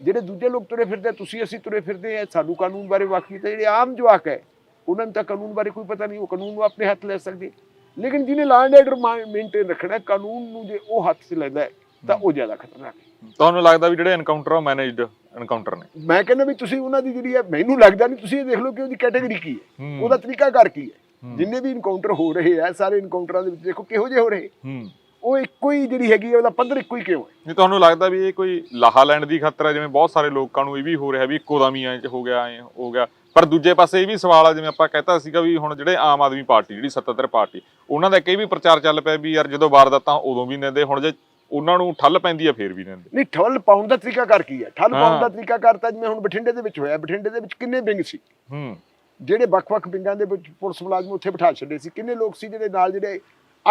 [SPEAKER 1] ਜਿਹੜੇ ਦੂਜੇ ਲੋਕ ਤੁਰੇ ਫਿਰਦੇ ਤੁਸੀਂ ਅਸੀਂ ਤੁਰੇ ਫਿਰਦੇ ਆ ਸਾਨੂੰ ਕਾਨੂੰਨ ਬਾਰੇ ਵਾਕਫੀ ਤੇ ਜਿਹੜੇ ਆਮ ਜਵਾਕ ਹੈ ਉਹਨਾਂ ਨੂੰ ਤਾਂ ਕਾਨੂੰਨ ਬਾਰੇ ਕੋਈ ਪਤਾ ਨਹੀਂ ਉਹ ਕਾਨੂੰਨ ਨੂੰ ਆਪਣੇ ਹੱਥ ਲੈ ਸਕਦੇ। ਲੇਕਿਨ ਜਿਹਨੇ ਲਾਅ ਐਂਡ ਆਰਡਰ ਮੇਨਟੇਨ ਰੱਖਣਾ ਹੈ, ਕਾਨੂੰਨ ਨੂੰ ਜੇ ਉਹ ਹੱਥ 'ਚ ਲੈਂਦਾ ਹੈ, ਤਾਂ ਉਹ ਜ਼ਿਆਦਾ ਖਤਰਨਾਕ ਹੈ।
[SPEAKER 2] ਤੁਹਾਨੂੰ ਲੱਗਦਾ ਵੀ ਜਿਹੜੇ ਐਨਕਾਊਂਟਰ ਆ ਮੈਨੇਜਡ ਐਨਕਾਊਂਟਰ ਨੇ?
[SPEAKER 1] ਮੈਂ ਕਹਿੰਦਾ ਵੀ ਤੁਸੀਂ ਉਹਨਾਂ ਦੀ ਜਿਹੜੀ ਹੈ ਮੈਨੂੰ ਲੱਗਦਾ ਨਹੀਂ ਤੁਸੀਂ ਇਹ ਦੇਖ ਲਓ ਕਿ ਉਹਦੀ ਕੈਟਾਗਰੀ ਕੀ ਹੈ।
[SPEAKER 2] ਹੂੰ।
[SPEAKER 1] ਉਹਦਾ ਤਰੀਕਾ ਘਰ ਕੀ ਹੈ?
[SPEAKER 2] ਹੂੰ।
[SPEAKER 1] ਜਿੰਨੇ ਵੀ ਇਨਕਾਊਂਟਰ ਹੋ ਰਹੇ ਆ ਸਾਰੇ ਇਨਕਾਊਂਟਰਾਂ ਦੇ ਵਿੱਚ ਦੇਖੋ ਕਿਹੋ ਜਿਹੇ ਹੋ ਰਹੇ।
[SPEAKER 2] ਹੂੰ।
[SPEAKER 1] ਉਹ ਇੱਕੋ ਹੀ ਜਿਹੜੀ ਹੈਗੀ ਹੈ ਉਹਦਾ ਪੱਧਰ ਇੱਕੋ ਹੀ ਕਿਉਂ ਹੈ?
[SPEAKER 2] ਨਹੀਂ ਤੁਹਾਨੂੰ ਲੱਗਦਾ ਵੀ ਇਹ ਕੋਈ ਲਾਹਾ ਲੈਣ ਦੀ ਖਾਤਰ ਹੈ ਜਿਵੇਂ ਬਹੁਤ ਸਾਰੇ ਲੋਕਾਂ ਨੂੰ ਇਹ ਵੀ ਹੋ ਰਿਹਾ ਵੀ ਇੱਕੋ ਦਮ ਹੀ ਐਂ ਹੋ ਗਿਆ ਐਂ ਹੋ ਗਿਆ। ਪਰ ਦੂਜੇ ਪਾਸੇ ਇਹ ਵੀ ਸਵਾਲ ਆ ਜਿਵੇਂ ਆਪਾਂ ਕਹਿਤਾ ਸੀਗਾ ਵੀ ਹੁਣ ਜਿਹੜੇ ਆਮ ਆਦਮੀ ਪਾਰਟੀ ਜਿਹੜੀ ਸੱਤਾਧਰ ਪਾਰਟੀ ਉਹਨਾਂ ਦਾ ਕਈ ਵੀ ਪ੍ਰਚਾਰ ਚੱਲ ਪਿਆ ਵੀ ਯਾਰ ਜਦੋਂ ਵਾਰਦਾਤਾਂ ਉਦੋਂ ਵੀ ਨਿੰਦੇ ਹੁਣ ਜੇ ਉਹਨਾਂ ਨੂੰ ਠੱਲ ਪੈਂਦੀ ਆ ਫੇਰ ਵੀ ਨਿੰਦੇ।
[SPEAKER 1] ਨਹੀਂ ਠੱਲ ਪਾਉਣ ਦਾ ਤਰੀਕਾ ਕਰ ਕੀ ਹੈ? ਠੱਲ। ਪਾਉਣ ਦਾ ਤਰੀਕਾ ਕਰਤਾ ਜਿਵੇਂ ਹੁਣ ਬਠਿੰਡੇ ਦੇ ਵਿੱਚ ਹੋਇਆ ਬਠਿੰਡੇ ਦੇ ਵਿੱਚ ਕਿੰਨੇ ਵਿੰਗ ਸੀ?
[SPEAKER 2] ਹੂੰ।
[SPEAKER 1] ਜਿਹੜੇ ਵੱਖ-ਵੱਖ ਵਿੰਗਾਂ ਦੇ ਵਿੱਚ ਪੁਲਿਸ ਮੁਲਾਜ਼ਮ ਉੱਥੇ ਬਿਠਾ ਛੱਡੇ ਸੀ ਕਿੰਨੇ ਲੋਕ ਸੀ ਜਿਹੜੇ ਨਾਲ ਜਿਹੜੇ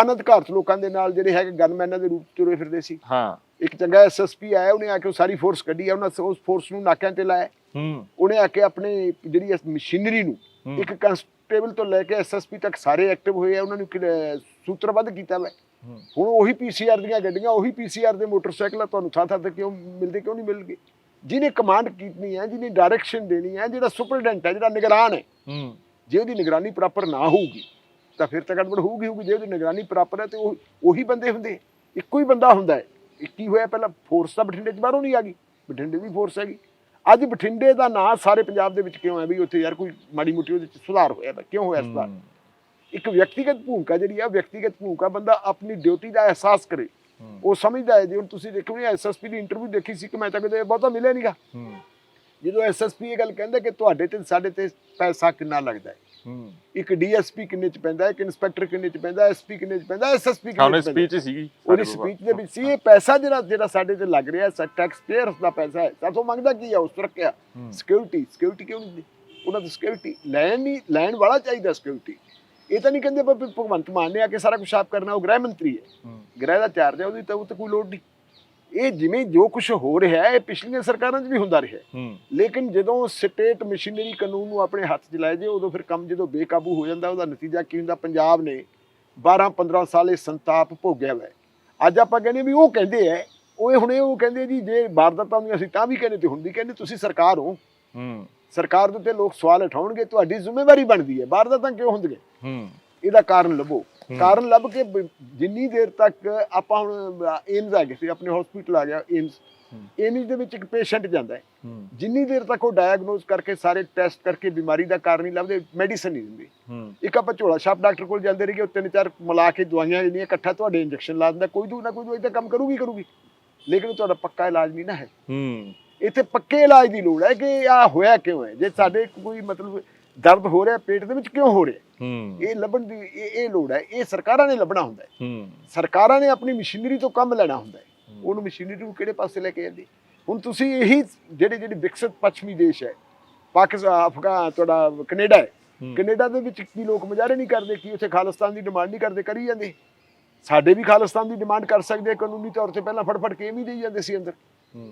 [SPEAKER 1] ਅਨਧਿਕਾਰਤ ਲੋਕਾਂ ਦੇ ਨਾਲ ਜਿਹੜੇ ਹੈਗੇ ਗਨਮੈਨਾਂ ਦੇ ਰੂਪ 'ਚ ਤੁਰੇ ਫਿਰਦੇ ਸੀ।
[SPEAKER 2] ਹਾਂ।
[SPEAKER 1] ਇੱਕ ਚੰਗਾ ਐਸਐਸਪੀ ਆਇਆ ਉਹਨੇ ਆ ਕੇ ਉਹ ਸਾਰੀ ਫੋਰਸ ਕੱਢੀ ਆ ਉਹਨਾਂ ਉਸ ਫੋਰਸ ਨੂੰ ਨਾਕਿਆਂ ਤੇ ਲਾਇਆ।
[SPEAKER 2] ਹੂੰ।
[SPEAKER 1] ਉਹਨੇ ਆ ਕੇ ਆਪਣੇ ਜਿਹੜੀ ਇਸ ਮਸ਼ੀਨਰੀ ਨੂੰ। ਇੱਕ ਕਨਸਟੇਬਲ ਤੋਂ ਲੈ ਕੇ ਐਸਐਸਪੀ ਤੱਕ ਸਾਰੇ ਐਕਟਿਵ ਹੋਏ ਆ ਉਹਨਾਂ ਨੂੰ ਸੂਤਰਬੱਧ ਕੀਤਾ ਵਾ।
[SPEAKER 2] ਹੂੰ।
[SPEAKER 1] ਹੁਣ ਉਹੀ ਪੀਸੀਆਰ ਦੀਆਂ ਗੱਡੀਆਂ ਉਹੀ ਪੀਸੀਆਰ ਦੇ ਮੋਟਰਸਾਈਕਲ ਤੁਹਾਨੂੰ ਥਾਂ ਥਾਂ ਤੇ ਕਿਉਂ ਮਿਲਦੇ ਕਿਉਂ ਨਹੀਂ ਮਿਲਣਗੇ? ਜਿਹਨੇ ਕਮਾਂਡ ਕੀਤੀ ਹੈ ਜਿਹਨੇ ਡਾਇਰੈਕਸ਼ਨ ਦੇਣੀ ਹੈ ਜਿਹੜਾ ਸੁਪਰਡੈਂਟ ਹੈ ਜਿਹੜਾ ਨਿਗਰਾਨ ਹੈ
[SPEAKER 2] ਹੂੰ।
[SPEAKER 1] ਜੇ ਉਹਦੀ ਨਿਗਰਾਨੀ ਪ੍ਰੋਪਰ ਨਾ ਹੋਊਗੀ ਤਾਂ ਫਿਰ ਤਾਂ ਗੜਬੜ ਹੋਊਗੀ ਹੋਊਗੀ ਜੇ ਉਹਦੀ ਨਿਗਰਾਨੀ ਪ੍ਰੋਪਰ ਹੈ ਤੇ ਉਹ ਉਹੀ ਬੰਦੇ ਹੁੰਦੇ ਇੱਕੋ ਹੀ ਬੰਦਾ ਹੁੰਦਾ ਹੈ। ਇੱਕ ਹੀ ਹੋਇਆ ਪਹਿਲਾਂ? ਫੋਰਸ ਤਾਂ ਬਠਿੰਡੇ 'ਚ ਬਾਹਰੋਂ ਨਹੀਂ ਆ ਗਈ। ਬਠਿੰਡੇ ਦੀ ਫੋਰਸ ਹੈਗੀ। ਅੱਜ ਬਠਿੰਡੇ ਦਾ ਨਾਂ ਸਾਰੇ ਪੰਜਾਬ ਦੇ ਵਿੱਚ ਕਿਉਂ ਹੈ ਵੀ ਉੱਥੇ ਯਾਰ ਕੋਈ ਮਾੜੀ ਮੋਟੀ ਉਹਦੇ ਚ ਸੁਧਾਰ ਹੋਇਆ ਤਾਂ ਕਿਉਂ ਹੋਇਆ ਸੁਧਾਰ? ਇੱਕ ਵਿਅਕਤੀਗਤ ਭੂਮਿਕਾ ਜਿਹੜੀ ਆ ਵਿਅਕਤੀਗਤ ਭੂਮਿਕਾ ਬੰਦਾ ਆਪਣੀ ਡਿਊਟੀ ਦਾ ਅਹਿਸਾਸ ਕਰੇ। ਉਹ ਸਮਝਦਾ ਹੈ ਜੇ ਹੁਣ ਤੁਸੀਂ ਦੇਖੋ ਨੇ ਐਸਐਸਪੀ ਦੀ ਇੰਟਰਵਿਊ ਦੇਖੀ ਸੀ ਕਿ ਮੈਂ ਤਾਂ ਕਦੇ ਬਹੁਤਾ ਮਿਲਿਆ ਨਹੀਂਗਾ ਜਦੋਂ ਐਸਐਸਪੀ ਇਹ ਗੱਲ ਕਹਿੰਦਾ ਕਿ ਤੁਹਾਡੇ ਤੇ ਸਾਡੇ ਤੇ ਪੈਸਾ ਕਿੰਨਾ ਲੱਗਦਾ ਹੂੰ? ਇੱਕ ਡੀਐਸਪੀ ਕਿੰਨੇ ਚ ਪੈਂਦਾ ਹੈ ਇੱਕ ਇੰਸਪੈਕਟਰ ਕਿੰਨੇ ਚ ਪੈਂਦਾ ਐਸਪੀ ਕਿੰਨੇ ਚ ਪੈਂਦਾ ਐਸਐਸਪੀ ਕਿੰਨੇ ਚ ਪੈਂਦਾ।
[SPEAKER 2] ਸਪੀਚ ਸੀਗੀ
[SPEAKER 1] ਉਹਦੀ। ਸਪੀਚ ਦੇ ਵਿੱਚ ਸੀ ਇਹ ਪੈਸਾ ਜਿਹੜਾ ਜਿਹੜਾ ਸਾਡੇ ਤੇ ਲੱਗ ਰਿਹਾ ਹੈ ਟੈਕਸ ਪੇਅਰਸ ਦਾ ਪੈਸਾ ਹੈ। ਸਾਥੋਂ ਮੰਗਦਾ ਕੀ ਹੈ ਉਸ ਤੋਂ ਰੱਖਿਆ
[SPEAKER 2] ਹੂੰ,
[SPEAKER 1] ਸਿਕਿਉਰਿਟੀ ਸਿਕਿਉਰਿਟੀ ਕਿਉਂ ਨਹੀਂ? ਉਹਨਾਂ ਦੀ ਸਿਕਿਉਰਿਟੀ ਲੈਣ ਨਹੀਂ ਲੈਣ ਵਾਲਾ ਚਾਹੀਦਾ ਸਿਕਿਉਰਿਟੀ ਇਹ ਤਾਂ ਨਹੀਂ ਕਹਿੰਦੇ ਭਗਵੰਤ ਮਾਨ ਨੇ ਆ ਕੇ ਸਾਰਾ ਕੁਝ ਆਪ ਕਰਨਾ ਉਹ ਗ੍ਰਹਿ ਮੰਤਰੀ ਹੈ।
[SPEAKER 2] ਹੂੰ,
[SPEAKER 1] ਗ੍ਰਹਿ ਦਾ ਚਾਰਜ ਹੈ ਉਹਦੀ ਤਾਂ ਉਹ ਤੇ ਕੋਈ ਲੋੜ ਨਹੀਂ। ਇਹ ਜਿਵੇਂ ਜੋ ਕੁਝ ਹੋ ਰਿਹਾ ਹੈ ਇਹ ਪਿਛਲੀਆਂ ਸਰਕਾਰਾਂ 'ਚ ਵੀ ਹੁੰਦਾ ਰਿਹਾ ਹੈ। ਲੇਕਿਨ ਜਦੋਂ ਸਟੇਟ ਮਸ਼ੀਨਰੀ ਕਾਨੂੰਨ ਨੂੰ ਆਪਣੇ ਹੱਥ 'ਚ ਲਾਏ ਜੇ ਉਦੋਂ ਫਿਰ ਕੰਮ ਜਦੋਂ ਬੇਕਾਬੂ ਹੋ ਜਾਂਦਾ ਉਹਦਾ ਨਤੀਜਾ ਕੀ ਹੁੰਦਾ? ਪੰਜਾਬ ਨੇ 12 15 ਸਾਲ ਇਹ ਸੰਤਾਪ ਭੋਗਿਆ ਹੈ। ਅੱਜ ਆਪਾਂ ਕਹਿੰਦੇ ਵੀ ਉਹ ਕਹਿੰਦੇ ਐ ਉਹ ਹੁਣੇ ਉਹ ਕਹਿੰਦੇ ਜੀ ਜੇ ਵਾਰਦਾਤਾਂ ਹੁੰਦੀਆਂ ਅਸੀਂ ਤਾਂ ਵੀ ਕਹਿੰਦੇ ਤੇ ਹੁਣ ਵੀ ਕਹਿੰਦੇ ਤੁਸੀਂ ਸਰਕਾਰ ਹੋ।
[SPEAKER 2] ਹੂੰ।
[SPEAKER 1] ਸਰਕਾਰ ਦੇ ਉੱਤੇ ਲੋਕ ਸਵਾਲ ਉਠਾਉਣਗੇ ਤੁਹਾਡੀ ਜ਼ਿੰਮੇਵਾਰੀ ਬਣਦੀ ਹੈ। ਵਾਰਦਾਤਾਂ ਕਿਉਂ ਹੁੰਦੀਆਂ?
[SPEAKER 2] ਹੂੰ।
[SPEAKER 1] ਇਹਦਾ ਕਾਰਨ ਲੱਭੋ। ਕਾਰਨ ਲੱਭ ਕੇ ਬ- ਜਿੰਨੀ ਦੇਰ ਤੱਕ ਆਪਾਂ ਹੁਣ ਏਮਸ ਆ ਗਏ ਸੀ ਆਪਣੇ ਹਸਪੀਟਲ ਆ ਗਿਆ ਏਮਸ। ਏਮਸ ਦੇ ਵਿੱਚ ਇੱਕ ਪੇਸ਼ੈਂਟ ਜਾਂਦਾ ਹੈ।
[SPEAKER 2] ਹੂੰ।
[SPEAKER 1] ਜਿੰਨੀ ਦੇਰ ਤੱਕ ਉਹ ਡਾਇਗਨੋਸ ਕਰਕੇ ਸਾਰੇ ਟੈਸਟ ਕਰਕੇ ਬਿਮਾਰੀ ਦਾ ਕਾਰਨ ਨਹੀਂ ਲੱਭਦੇ ਮੈਡੀਸਨ ਨਹੀਂ ਦਿੰਦੇ।
[SPEAKER 2] ਹੂੰ।
[SPEAKER 1] ਇੱਕ ਆਪਾਂ ਝੋਲਾ ਛਾਪ ਡਾਕਟਰ ਕੋਲ ਜਾਂਦੇ ਰਹੀਏ ਉਹ ਤਿੰਨ ਚਾਰ ਮਿਲਾ ਕੇ ਦਵਾਈਆਂ ਜਿਹੜੀਆਂ ਇਕੱਠਾ ਤੁਹਾਡੇ ਇੰਜੈਕਸ਼ਨ ਲਾ ਦਿੰਦਾ ਕੋਈ ਦੂ ਨਾ ਕੋਈ ਦਵਾਈ ਤਾਂ ਕੰਮ ਕਰੂਗੀ ਕਰੂਗੀ। ਲੇਕਿਨ ਉਹ ਤੁਹਾਡਾ ਪੱਕਾ ਇਲਾਜ ਨਹੀਂ ਨਾ ਹੈ।
[SPEAKER 2] ਹੂੰ।
[SPEAKER 1] ਇੱਥੇ ਪੱਕੇ ਇਲਾਜ ਦੀ ਲੋੜ ਹੈ ਕਿ ਆ ਹੋਇਆ ਕਿਉਂ ਹੈ? ਜੇ ਸਾਡੇ ਕੋਈ ਮਤਲਬ ਦਰਦ ਹੋ ਰਿਹਾ ਪੇਟ ਦੇ ਵਿੱਚ ਕਿਉਂ ਹੋ ਰਿਹਾ? ਇਹ ਲੱਭਣ ਦੀ ਇਹ ਇਹ ਲੋੜ ਹੈ ਇਹ ਸਰਕਾਰਾਂ ਨੇ ਲੱਭਣਾ ਹੁੰਦਾ ਹੈ। ਸਰਕਾਰਾਂ ਨੇ ਆਪਣੀ ਮਸ਼ੀਨਰੀ ਤੋਂ ਕੰਮ ਲੈਣਾ ਹੁੰਦਾ ਹੈ। ਉਹਨੂੰ ਮਸ਼ੀਨਰੀ ਨੂੰ ਕਿਹੜੇ ਪਾਸੇ ਲੈ ਕੇ ਜਾਂਦੀ? ਹੁਣ ਤੁਸੀਂ ਇਹੀ ਜਿਹੜੇ ਜਿਹੜੇ ਵਿਕਸਿਤ ਪੱਛਮੀ ਦੇਸ਼ ਹੈ ਪਾਕਿਸਤਾਨ ਅਫਗਾਨ ਤੁਹਾਡਾ ਕੈਨੇਡਾ ਹੈ। ਕੈਨੇਡਾ ਦੇ ਵਿੱਚ ਕੀ ਲੋਕ ਮੁਜ਼ਾਹਰੇ ਨਹੀਂ ਕਰਦੇ ਕੀ ਉੱਥੇ ਖਾਲਿਸਤਾਨ ਦੀ ਡਿਮਾਂਡ ਨਹੀਂ ਕਰਦੇ ਕਰੀ ਜਾਂਦੇ? ਸਾਡੇ ਵੀ ਖਾਲਿਸਤਾਨ ਦੀ ਡਿਮਾਂਡ ਕਰ ਸਕਦੇ ਕਾਨੂੰਨੀ ਤੌਰ ਤੇ ਪਹਿਲਾਂ ਫੜ ਫੜ ਕੇ ਹੀ ਦੇਈ ਜਾਂਦੇ ਸੀ ਅੰਦਰ।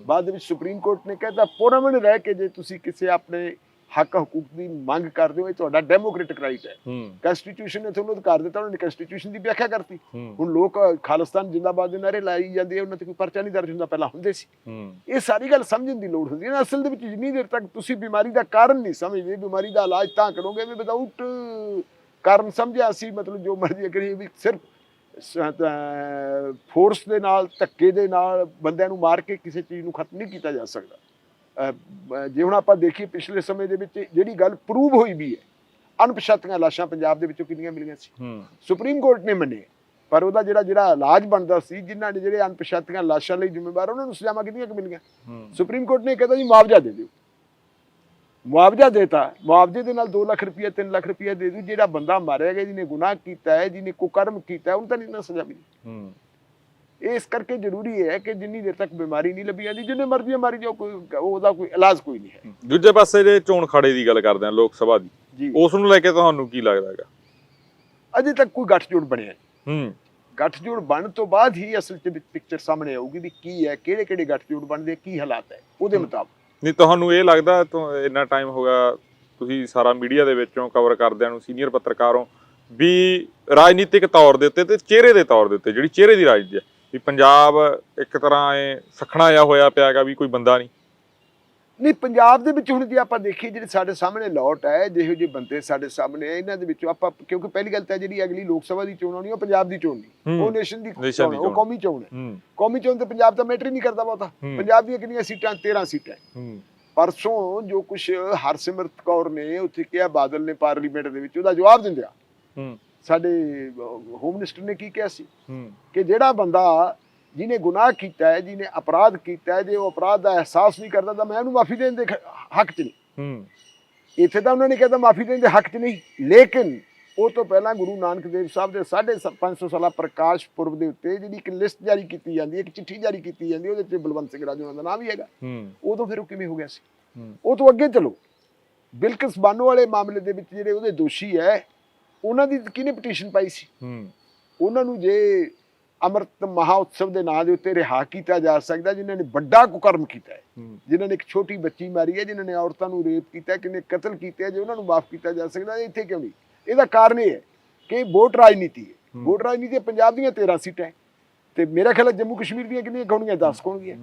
[SPEAKER 1] ਬਾਅਦ ਵਿੱਚ ਸੁਪਰੀਮ ਕੋਰਟ ਨੇ ਕਹਿਤਾ ਪੁਰਮਨ ਰਹਿ ਕੇ ਜੇ ਤੁਸੀਂ ਕਿਸੇ ਆਪਣੇ ਹੱਕ ਹਕੂਕ ਦੀ ਮੰਗ ਕਰਦੇ ਹੋ ਇਹ ਤੁਹਾਡਾ ਡੈਮੋਕ੍ਰੈਟਿਕ ਰਾਈਟ ਹੈ। ਕਨਸਟੀਟਿਊਸ਼ਨ ਨੇ ਤੁਹਾਨੂੰ ਅਧਿਕਾਰ ਦਿੱਤਾ ਉਹਨਾਂ ਨੇ ਕਨਸਟੀਟਿਊਸ਼ਨ ਦੀ ਵਿਆਖਿਆ ਕਰਤੀ। ਹੁਣ ਲੋਕ ਖਾਲਿਸਤਾਨ ਜਿੰਦਾਬਾਦ ਦੇ ਨਾਰੇ ਲਾਈ ਜਾਂਦੇ ਉਹਨਾਂ ਤੇ ਕੋਈ ਪਰਚਾ ਨਹੀਂ ਦਰਜ ਹੁੰਦਾ ਪਹਿਲਾਂ ਹੁੰਦੇ ਸੀ। ਇਹ ਸਾਰੀ ਗੱਲ ਸਮਝਣ ਦੀ ਲੋੜ ਹੁੰਦੀ ਹੈ ਨਾ ਅਸਲ ਦੇ ਵਿੱਚ ਜਿੰਨੀ ਦੇਰ ਤੱਕ ਤੁਸੀਂ ਬਿਮਾਰੀ ਦਾ ਕਾਰਨ ਨਹੀਂ ਸਮਝਦੇ ਬਿਮਾਰੀ ਦਾ ਇਲਾਜ ਤਾਂ ਕਰੋਗੇ ਵੀ ਵਿਦਆਊਟ ਕਾਰਨ ਸਮਝਿਆ ਸੀ ਮਤਲਬ ਜੋ ਮਰਜ਼ੀ ਕਰੀਏ ਵੀ ਸਿਰਫ ਫੋਰਸ ਦੇ ਨਾਲ ਧੱਕੇ ਦੇ ਨਾਲ ਬੰਦਿਆਂ ਨੂੰ ਮਾਰ ਕੇ ਕਿਸੇ ਚੀਜ਼ ਨੂੰ ਖਤਮ ਨਹੀਂ ਕੀਤਾ ਜਾ ਸਕਦਾ। ਜੇ ਹੁਣ ਆਪਾਂ ਦੇਖੀਏ ਪਿਛਲੇ ਸਮੇਂ ਦੇ ਵਿੱਚ ਜਿਹੜੀ ਗੱਲ ਪ੍ਰੂਵ ਹੋਈ ਵੀ ਹੈ ਅਣਪਛਾਤੀਆਂ ਲਾਸ਼ਾਂ ਪੰਜਾਬ ਦੇ ਵਿੱਚੋਂ ਕਿੰਨੀਆਂ ਮਿਲੀਆਂ ਸੀ? ਸੁਪਰੀਮ ਕੋਰਟ ਨੇ ਮੰਨੇ ਪਰ ਉਹਦਾ ਜਿਹੜਾ ਜਿਹੜਾ ਇਲਾਜ ਬਣਦਾ ਸੀ ਜਿਨ੍ਹਾਂ ਨੇ ਜਿਹੜੇ ਅਣਪਛਾਤੀਆਂ ਲਾਸ਼ਾਂ ਲਈ ਜ਼ਿੰਮੇਵਾਰ ਉਹਨਾਂ ਨੂੰ ਸਜ਼ਾਵਾਂ ਕਿੰਨੀਆਂ ਕੁ ਮਿਲੀਆਂ? ਸੁਪਰੀਮ ਕੋਰਟ ਨੇ ਕਹਿੰਦਾ ਜੀ ਮੁਆਵਜ਼ਾ ਦੇ ਦਿਓ। ਮੁਆਵਜ਼ਾ ਦੇਤਾ ਮੁਆਵਜ਼ੇ ਦੇ ਨਾਲ 2 ਲੱਖ ਰੁਪਇਆ 3 ਲੱਖ ਰੁਪਇਆ ਦੇ ਦਿਓ ਜਿਹੜਾ ਬੰਦਾ ਮਾਰਿਆ ਗਿਆ ਜਿਹਨੇ ਗੁਨਾਹ ਕੀਤਾ ਹੈ ਜਿਹਨੇ ਕੁਕਰਮ ਕੀਤਾ ਹੈ ਉਹਨੂੰ ਤਾਂ ਨਹੀਂ ਨਾ ਸਜ਼ਾ ਮਿਲੀ। ਇਸ ਕਰਕੇ ਜ਼ਰੂਰੀ ਹੈ ਕਿ ਜਿੰਨੀ ਦੇਰ ਤੱਕ ਬਿਮਾਰੀ ਨਹੀਂ ਲੱਭੀ ਜਾਂਦੀ ਜਿੰਨੇ ਮਰਜ਼ੀ ਮਾਰੀ ਜਾਓ ਕੋਈ ਉਹਦਾ ਕੋਈ ਇਲਾਜ ਕੋਈ ਨਹੀਂ ਹੈ।
[SPEAKER 2] ਦੂਜੇ ਪਾਸੇ ਜੇ ਚੋਣ ਖਾੜੇ ਦੀ ਗੱਲ ਕਰਦੇ ਆ ਲੋਕ ਸਭਾ ਦੀ ਉਸ ਨੂੰ ਲੈ ਕੇ ਤੁਹਾਨੂੰ ਕੀ ਲੱਗਦਾ ਹੈਗਾ?
[SPEAKER 1] ਅਜੇ ਤੱਕ ਕੋਈ ਗੱਠਜੋੜ ਬਣਿਆ।
[SPEAKER 2] ਹੂੰ।
[SPEAKER 1] ਗੱਠਜੋੜ ਬਣਨ ਤੋਂ ਬਾਅਦ ਹੀ ਅਸਲ ਚ ਪਿਕਚਰ ਸਾਹਮਣੇ ਆਊਗੀ ਵੀ ਕੀ ਹੈ ਕਿਹੜੇ ਕਿਹੜੇ ਗੱਠਜੋੜ ਬਣਦੇ ਕੀ ਹਾਲਾਤ ਹੈ ਉਹਦੇ। ਮੁਤਾਬਕ।
[SPEAKER 2] ਨਹੀਂ ਤੁਹਾਨੂੰ ਇਹ ਲੱਗਦਾ ਇੰਨਾ ਟਾਈਮ ਹੋ ਗਿਆ ਤੁਸੀਂ ਸਾਰਾ ਮੀਡੀਆ ਦੇ ਵਿੱਚੋਂ ਕਵਰ ਕਰਦਿਆਂ ਨੂੰ ਸੀਨੀਅਰ ਪੱਤਰਕਾਰ ਵੀ ਰਾਜਨੀਤਿਕ ਤੌਰ ਦੇ ਉੱਤੇ ਤੇ ਚਿਹਰੇ ਦੇ ਤੌਰ ਦੇ ਉੱਤੇ ਜਿਹੜੀ ਚਿਹਰੇ ਦੀ ਰਾਜਨੀਤੀ ਹੈ ਵੀ ਪੰਜਾਬ ਇੱਕ ਤਰ੍ਹਾਂ ਇਹ ਸਖਣਾ ਜਿਹਾ ਹੋਇਆ ਪਿਆ ਹੈਗਾ ਵੀ ਕੋਈ ਬੰਦਾ ਨਹੀਂ।
[SPEAKER 1] ਨਹੀਂ ਪੰਜਾਬ ਦੇ ਵਿੱਚ ਹੁਣ ਜੇ ਆਪਾਂ ਦੇਖੀਏ ਜਿਹੜੇ ਸਾਡੇ ਸਾਹਮਣੇ ਲੋਟ ਹੈ ਜਿਹੋ ਜਿਹੇ ਬੰਦੇ ਸਾਡੇ ਸਾਹਮਣੇ ਹੈ ਇਹਨਾਂ ਦੇ ਵਿੱਚੋਂ ਆਪਾਂ ਕਿਉਂਕਿ ਪਹਿਲੀ ਗੱਲ ਤਾਂ ਜਿਹੜੀ ਅਗਲੀ ਲੋਕ ਸਭਾ ਦੀ ਚੋਣ ਆਉਣੀ ਉਹ ਪੰਜਾਬ ਦੀ ਚੋਣ ਨਹੀਂ। ਉਹ ਨੇਸ਼ਨ ਦੀ ਚੋਣ ਉਹ। ਕੌਮੀ ਚੋਣ ਹੈ। ਕੌਮੀ ਚੋਣ ਤੇ ਪੰਜਾਬ ਤਾਂ ਮੈਟਰ ਹੀ ਨਹੀਂ ਕਰਦਾ ਬਹੁਤਾ। ਪੰਜਾਬ ਦੀਆਂ ਕਿੰਨੀਆਂ ਸੀਟਾਂ? 13 ਸੀਟਾਂ ਪਰਸੋਂ ਜੋ ਕੁਝ ਹਰਸਿਮਰਤ ਕੌਰ ਨੇ ਉੱਥੇ ਕਿਹਾ ਬਾਦਲ ਨੇ ਪਾਰਲੀਮੈਂਟ ਦੇ ਵਿੱਚ ਉਹਦਾ ਜਵਾਬ ਦਿੰਦਿਆ। ਸਾਡੇ ਹੋਮ ਮਿਨਿਸਟਰ ਨੇ ਕੀ ਕਿਹਾ ਸੀ? ਕਿ ਜਿਹੜਾ ਬੰਦਾ ਜਿਹਨੇ ਗੁਨਾਹ ਕੀਤਾ ਹੈ ਜਿਹਨੇ ਅਪਰਾਧ ਕੀਤਾ ਹੈ ਜੇ ਉਹ ਅਪਰਾਧ ਦਾ ਅਹਿਸਾਸ ਨਹੀਂ ਕਰਦਾ ਤਾਂ ਮੈਂ ਉਹਨੂੰ ਮਾਫੀ ਦੇਣ ਦੇ ਹੱਕ 'ਚ ਨਹੀਂ।
[SPEAKER 2] ਹੂੰ।
[SPEAKER 1] ਇੱਥੇ ਤਾਂ ਉਹਨਾਂ ਨੇ ਕਹਿੰਦਾ ਮਾਫੀ ਦੇਣ ਦੇ ਹੱਕ 'ਚ ਨਹੀਂ ਲੇਕਿਨ ਉਹ ਤੋਂ ਪਹਿਲਾਂ ਗੁਰੂ ਨਾਨਕ ਦੇਵ ਸਾਹਿਬ ਦੇ 550 ਸਾਲਾ ਪ੍ਰਕਾਸ਼ ਪੁਰਬ ਦੇ ਉੱਤੇ ਜਿਹੜੀ ਇੱਕ ਲਿਸਟ ਜਾਰੀ ਕੀਤੀ ਜਾਂਦੀ ਹੈ ਇੱਕ ਚਿੱਠੀ ਜਾਰੀ ਕੀਤੀ ਜਾਂਦੀ ਹੈ ਉਹਦੇ 'ਚ ਬਲਵੰਤ ਸਿੰਘ ਰਾਜੂ ਦਾ ਨਾਮ ਵੀ ਹੈਗਾ।
[SPEAKER 2] ਹੂੰ।
[SPEAKER 1] ਉਦੋਂ ਫਿਰ ਉਹ ਕਿਵੇਂ ਹੋ ਗਿਆ ਸੀ?
[SPEAKER 2] ਹੂੰ।
[SPEAKER 1] ਉਹ ਤੋਂ ਅੱਗੇ ਚਲੋ ਬਿਲਕਿਸ ਬਾਨੋ ਵਾਲੇ ਮਾਮਲੇ ਦੇ ਵਿੱਚ ਜਿਹੜੇ ਉਹਦੇ ਦੋਸ਼ੀ ਹੈ ਉਹਨਾਂ ਦੀ ਕਿਹਨੇ ਪਟੀਸ਼ਨ ਪਾਈ ਸੀ?
[SPEAKER 2] ਹੂੰ।
[SPEAKER 1] ਉਹਨਾਂ ਨੂੰ ਜੇ ਅੰਮ੍ਰਿਤ ਮਹਾਉਤਸਵ ਦੇ ਨਾਂ ਦੇ ਉੱਤੇ ਰਿਹਾ ਕੀਤਾ ਜਾ ਸਕਦਾ ਜਿਨ੍ਹਾਂ ਨੇ ਵੱਡਾ ਕੁਕਰਮ ਕੀਤਾ ਹੈ ਜਿਨ੍ਹਾਂ ਨੇ ਇੱਕ ਛੋਟੀ ਬੱਚੀ ਮਾਰੀ ਹੈ ਜਿਨ੍ਹਾਂ ਨੇ ਔਰਤਾਂ ਨੂੰ ਰੇਪ ਕੀਤਾ ਹੈ ਕਿੰਨੇ ਕਤਲ ਕੀਤੇ ਹੈ ਜੇ ਉਹਨਾਂ ਨੂੰ ਮਾਫ ਕੀਤਾ ਜਾ ਸਕਦਾ ਇੱਥੇ ਕਿਉਂ ਨਹੀਂ? ਇਹਦਾ ਕਾਰਨ ਇਹ ਹੈ ਕਿ ਵੋਟ ਰਾਜਨੀਤੀ ਹੈ। ਵੋਟ ਰਾਜਨੀਤੀ ਹੈ, ਪੰਜਾਬ ਦੀਆਂ 13 ਸੀਟਾਂ ਤੇ ਮੇਰਾ ਖਿਆਲ ਹੈ ਜੰਮੂ ਕਸ਼ਮੀਰ ਦੀਆਂ ਕਿੰਨੀਆਂ ਹੋਣਗੀਆਂ? 10 ਹੋਣਗੀਆਂ।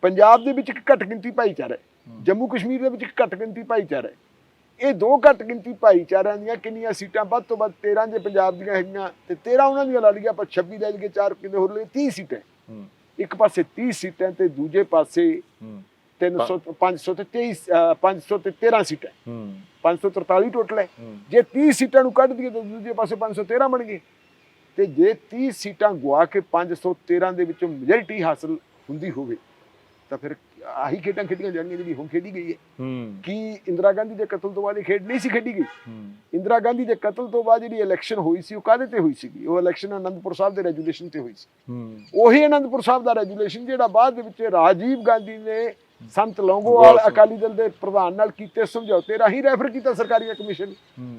[SPEAKER 1] ਪੰਜਾਬ ਦੇ ਵਿੱਚ ਇੱਕ ਘੱਟ ਗਿਣਤੀ ਭਾਈਚਾਰਾ ਹੂੰ। ਜੰਮੂ ਕਸ਼ਮੀਰ ਦੇ ਵਿੱਚ ਇੱਕ ਘੱਟ ਗਿਣਤੀ ਭਾਈਚਾਰਾ ਹੈ। ਇਹ ਦੋ ਘੱਟ ਗਿਣਤੀ ਭਾਈਚਾਰਿਆਂ ਦੀਆਂ ਕਿੰਨੀਆਂ ਸੀਟਾਂ? ਵੱਧ ਤੋਂ ਵੱਧ 13 ਜੇ ਪੰਜਾਬ ਦੀਆਂ ਹੈਗੀਆਂ ਤੇ 13 ਉਹਨਾਂ ਦੀਆਂ ਲਾ ਲਈਆਂ ਆਪਾਂ 26 ਲੈ ਲਈਏ ਚਾਰ ਕਿੰਨੇ ਹੋਰ ਲਈਏ 30 ਸੀਟਾਂ ਇੱਕ ਪਾਸੇ 30 ਸੀਟਾਂ ਤੇ ਦੂਜੇ ਪਾਸੇ
[SPEAKER 2] ਹੂੰ।
[SPEAKER 1] 300 500 ਤੇ 23 ਅ, 500 ਤੇ 13 ਸੀਟਾਂ
[SPEAKER 2] ਹੂੰ।
[SPEAKER 1] 543 ਟੋਟਲ ਹੈ।
[SPEAKER 2] ਹੂੰ।
[SPEAKER 1] ਜੇ 30 ਸੀਟਾਂ ਨੂੰ ਕੱਢ ਦਈਏ ਤਾਂ ਦੂਜੇ ਪਾਸੇ 513 ਬਣ ਗਏ। ਤੇ ਜੇ 30 ਸੀਟਾਂ ਗਵਾ ਕੇ 513 ਦੇ ਵਿੱਚੋਂ ਮੈਜੋਰਿਟੀ ਹਾਸਲ ਹੁੰਦੀ ਹੋਵੇ ਤਾਂ ਫਿਰ ਆਹੀ ਖੇਡਾਂ ਖੇਡੀਆਂ ਜਾਣਗੀਆਂ ਜਿਹੜੀ ਹੁਣ ਖੇਡੀ ਗਈ ਹੈ।
[SPEAKER 2] ਹੂੰ।
[SPEAKER 1] ਕੀ ਇੰਦਰਾ ਗਾਂਧੀ ਦੇ ਕਤਲ ਤੋਂ ਬਾਅਦ ਇਹ ਖੇਡ ਨਹੀਂ ਸੀ ਖੇਡੀ ਗਈ?
[SPEAKER 2] ਹੂੰ।
[SPEAKER 1] ਇੰਦਰਾ ਗਾਂਧੀ ਦੇ ਕਤਲ ਤੋਂ ਬਾਅਦ ਜਿਹੜੀ ਇਲੈਕਸ਼ਨ ਹੋਈ ਸੀ ਉਹ ਕਾਹਦੇ ਤੇ ਹੋਈ ਸੀਗੀ? ਉਹ ਇਲੈਕਸ਼ਨ ਅਨੰਦਪੁਰ ਸਾਹਿਬ ਦੇ ਰੈਜੂਲੇਸ਼ਨ ਤੇ ਹੋਈ ਸੀ।
[SPEAKER 2] ਹੂੰ।
[SPEAKER 1] ਉਹੀ ਅਨੰਦਪੁਰ ਸਾਹਿਬ ਦਾ ਰੈਜੂਲੇਸ਼ਨ ਜਿਹੜਾ ਬਾਅਦ ਦੇ ਵਿੱਚ ਰਾਜੀਵ ਗਾਂਧੀ ਨੇ ਸੰਤ ਲੌਂਗੋਵਾਲ। ਅਕਾਲੀ ਦਲ ਦੇ ਪ੍ਰਧਾਨ ਨਾਲ ਕੀਤੇ ਸਮਝੌਤੇ ਰਾਹੀਂ ਰੈਫਰ ਕੀਤਾ ਸਰਕਾਰੀ ਕਮਿਸ਼ਨ
[SPEAKER 2] ਹੂੰ।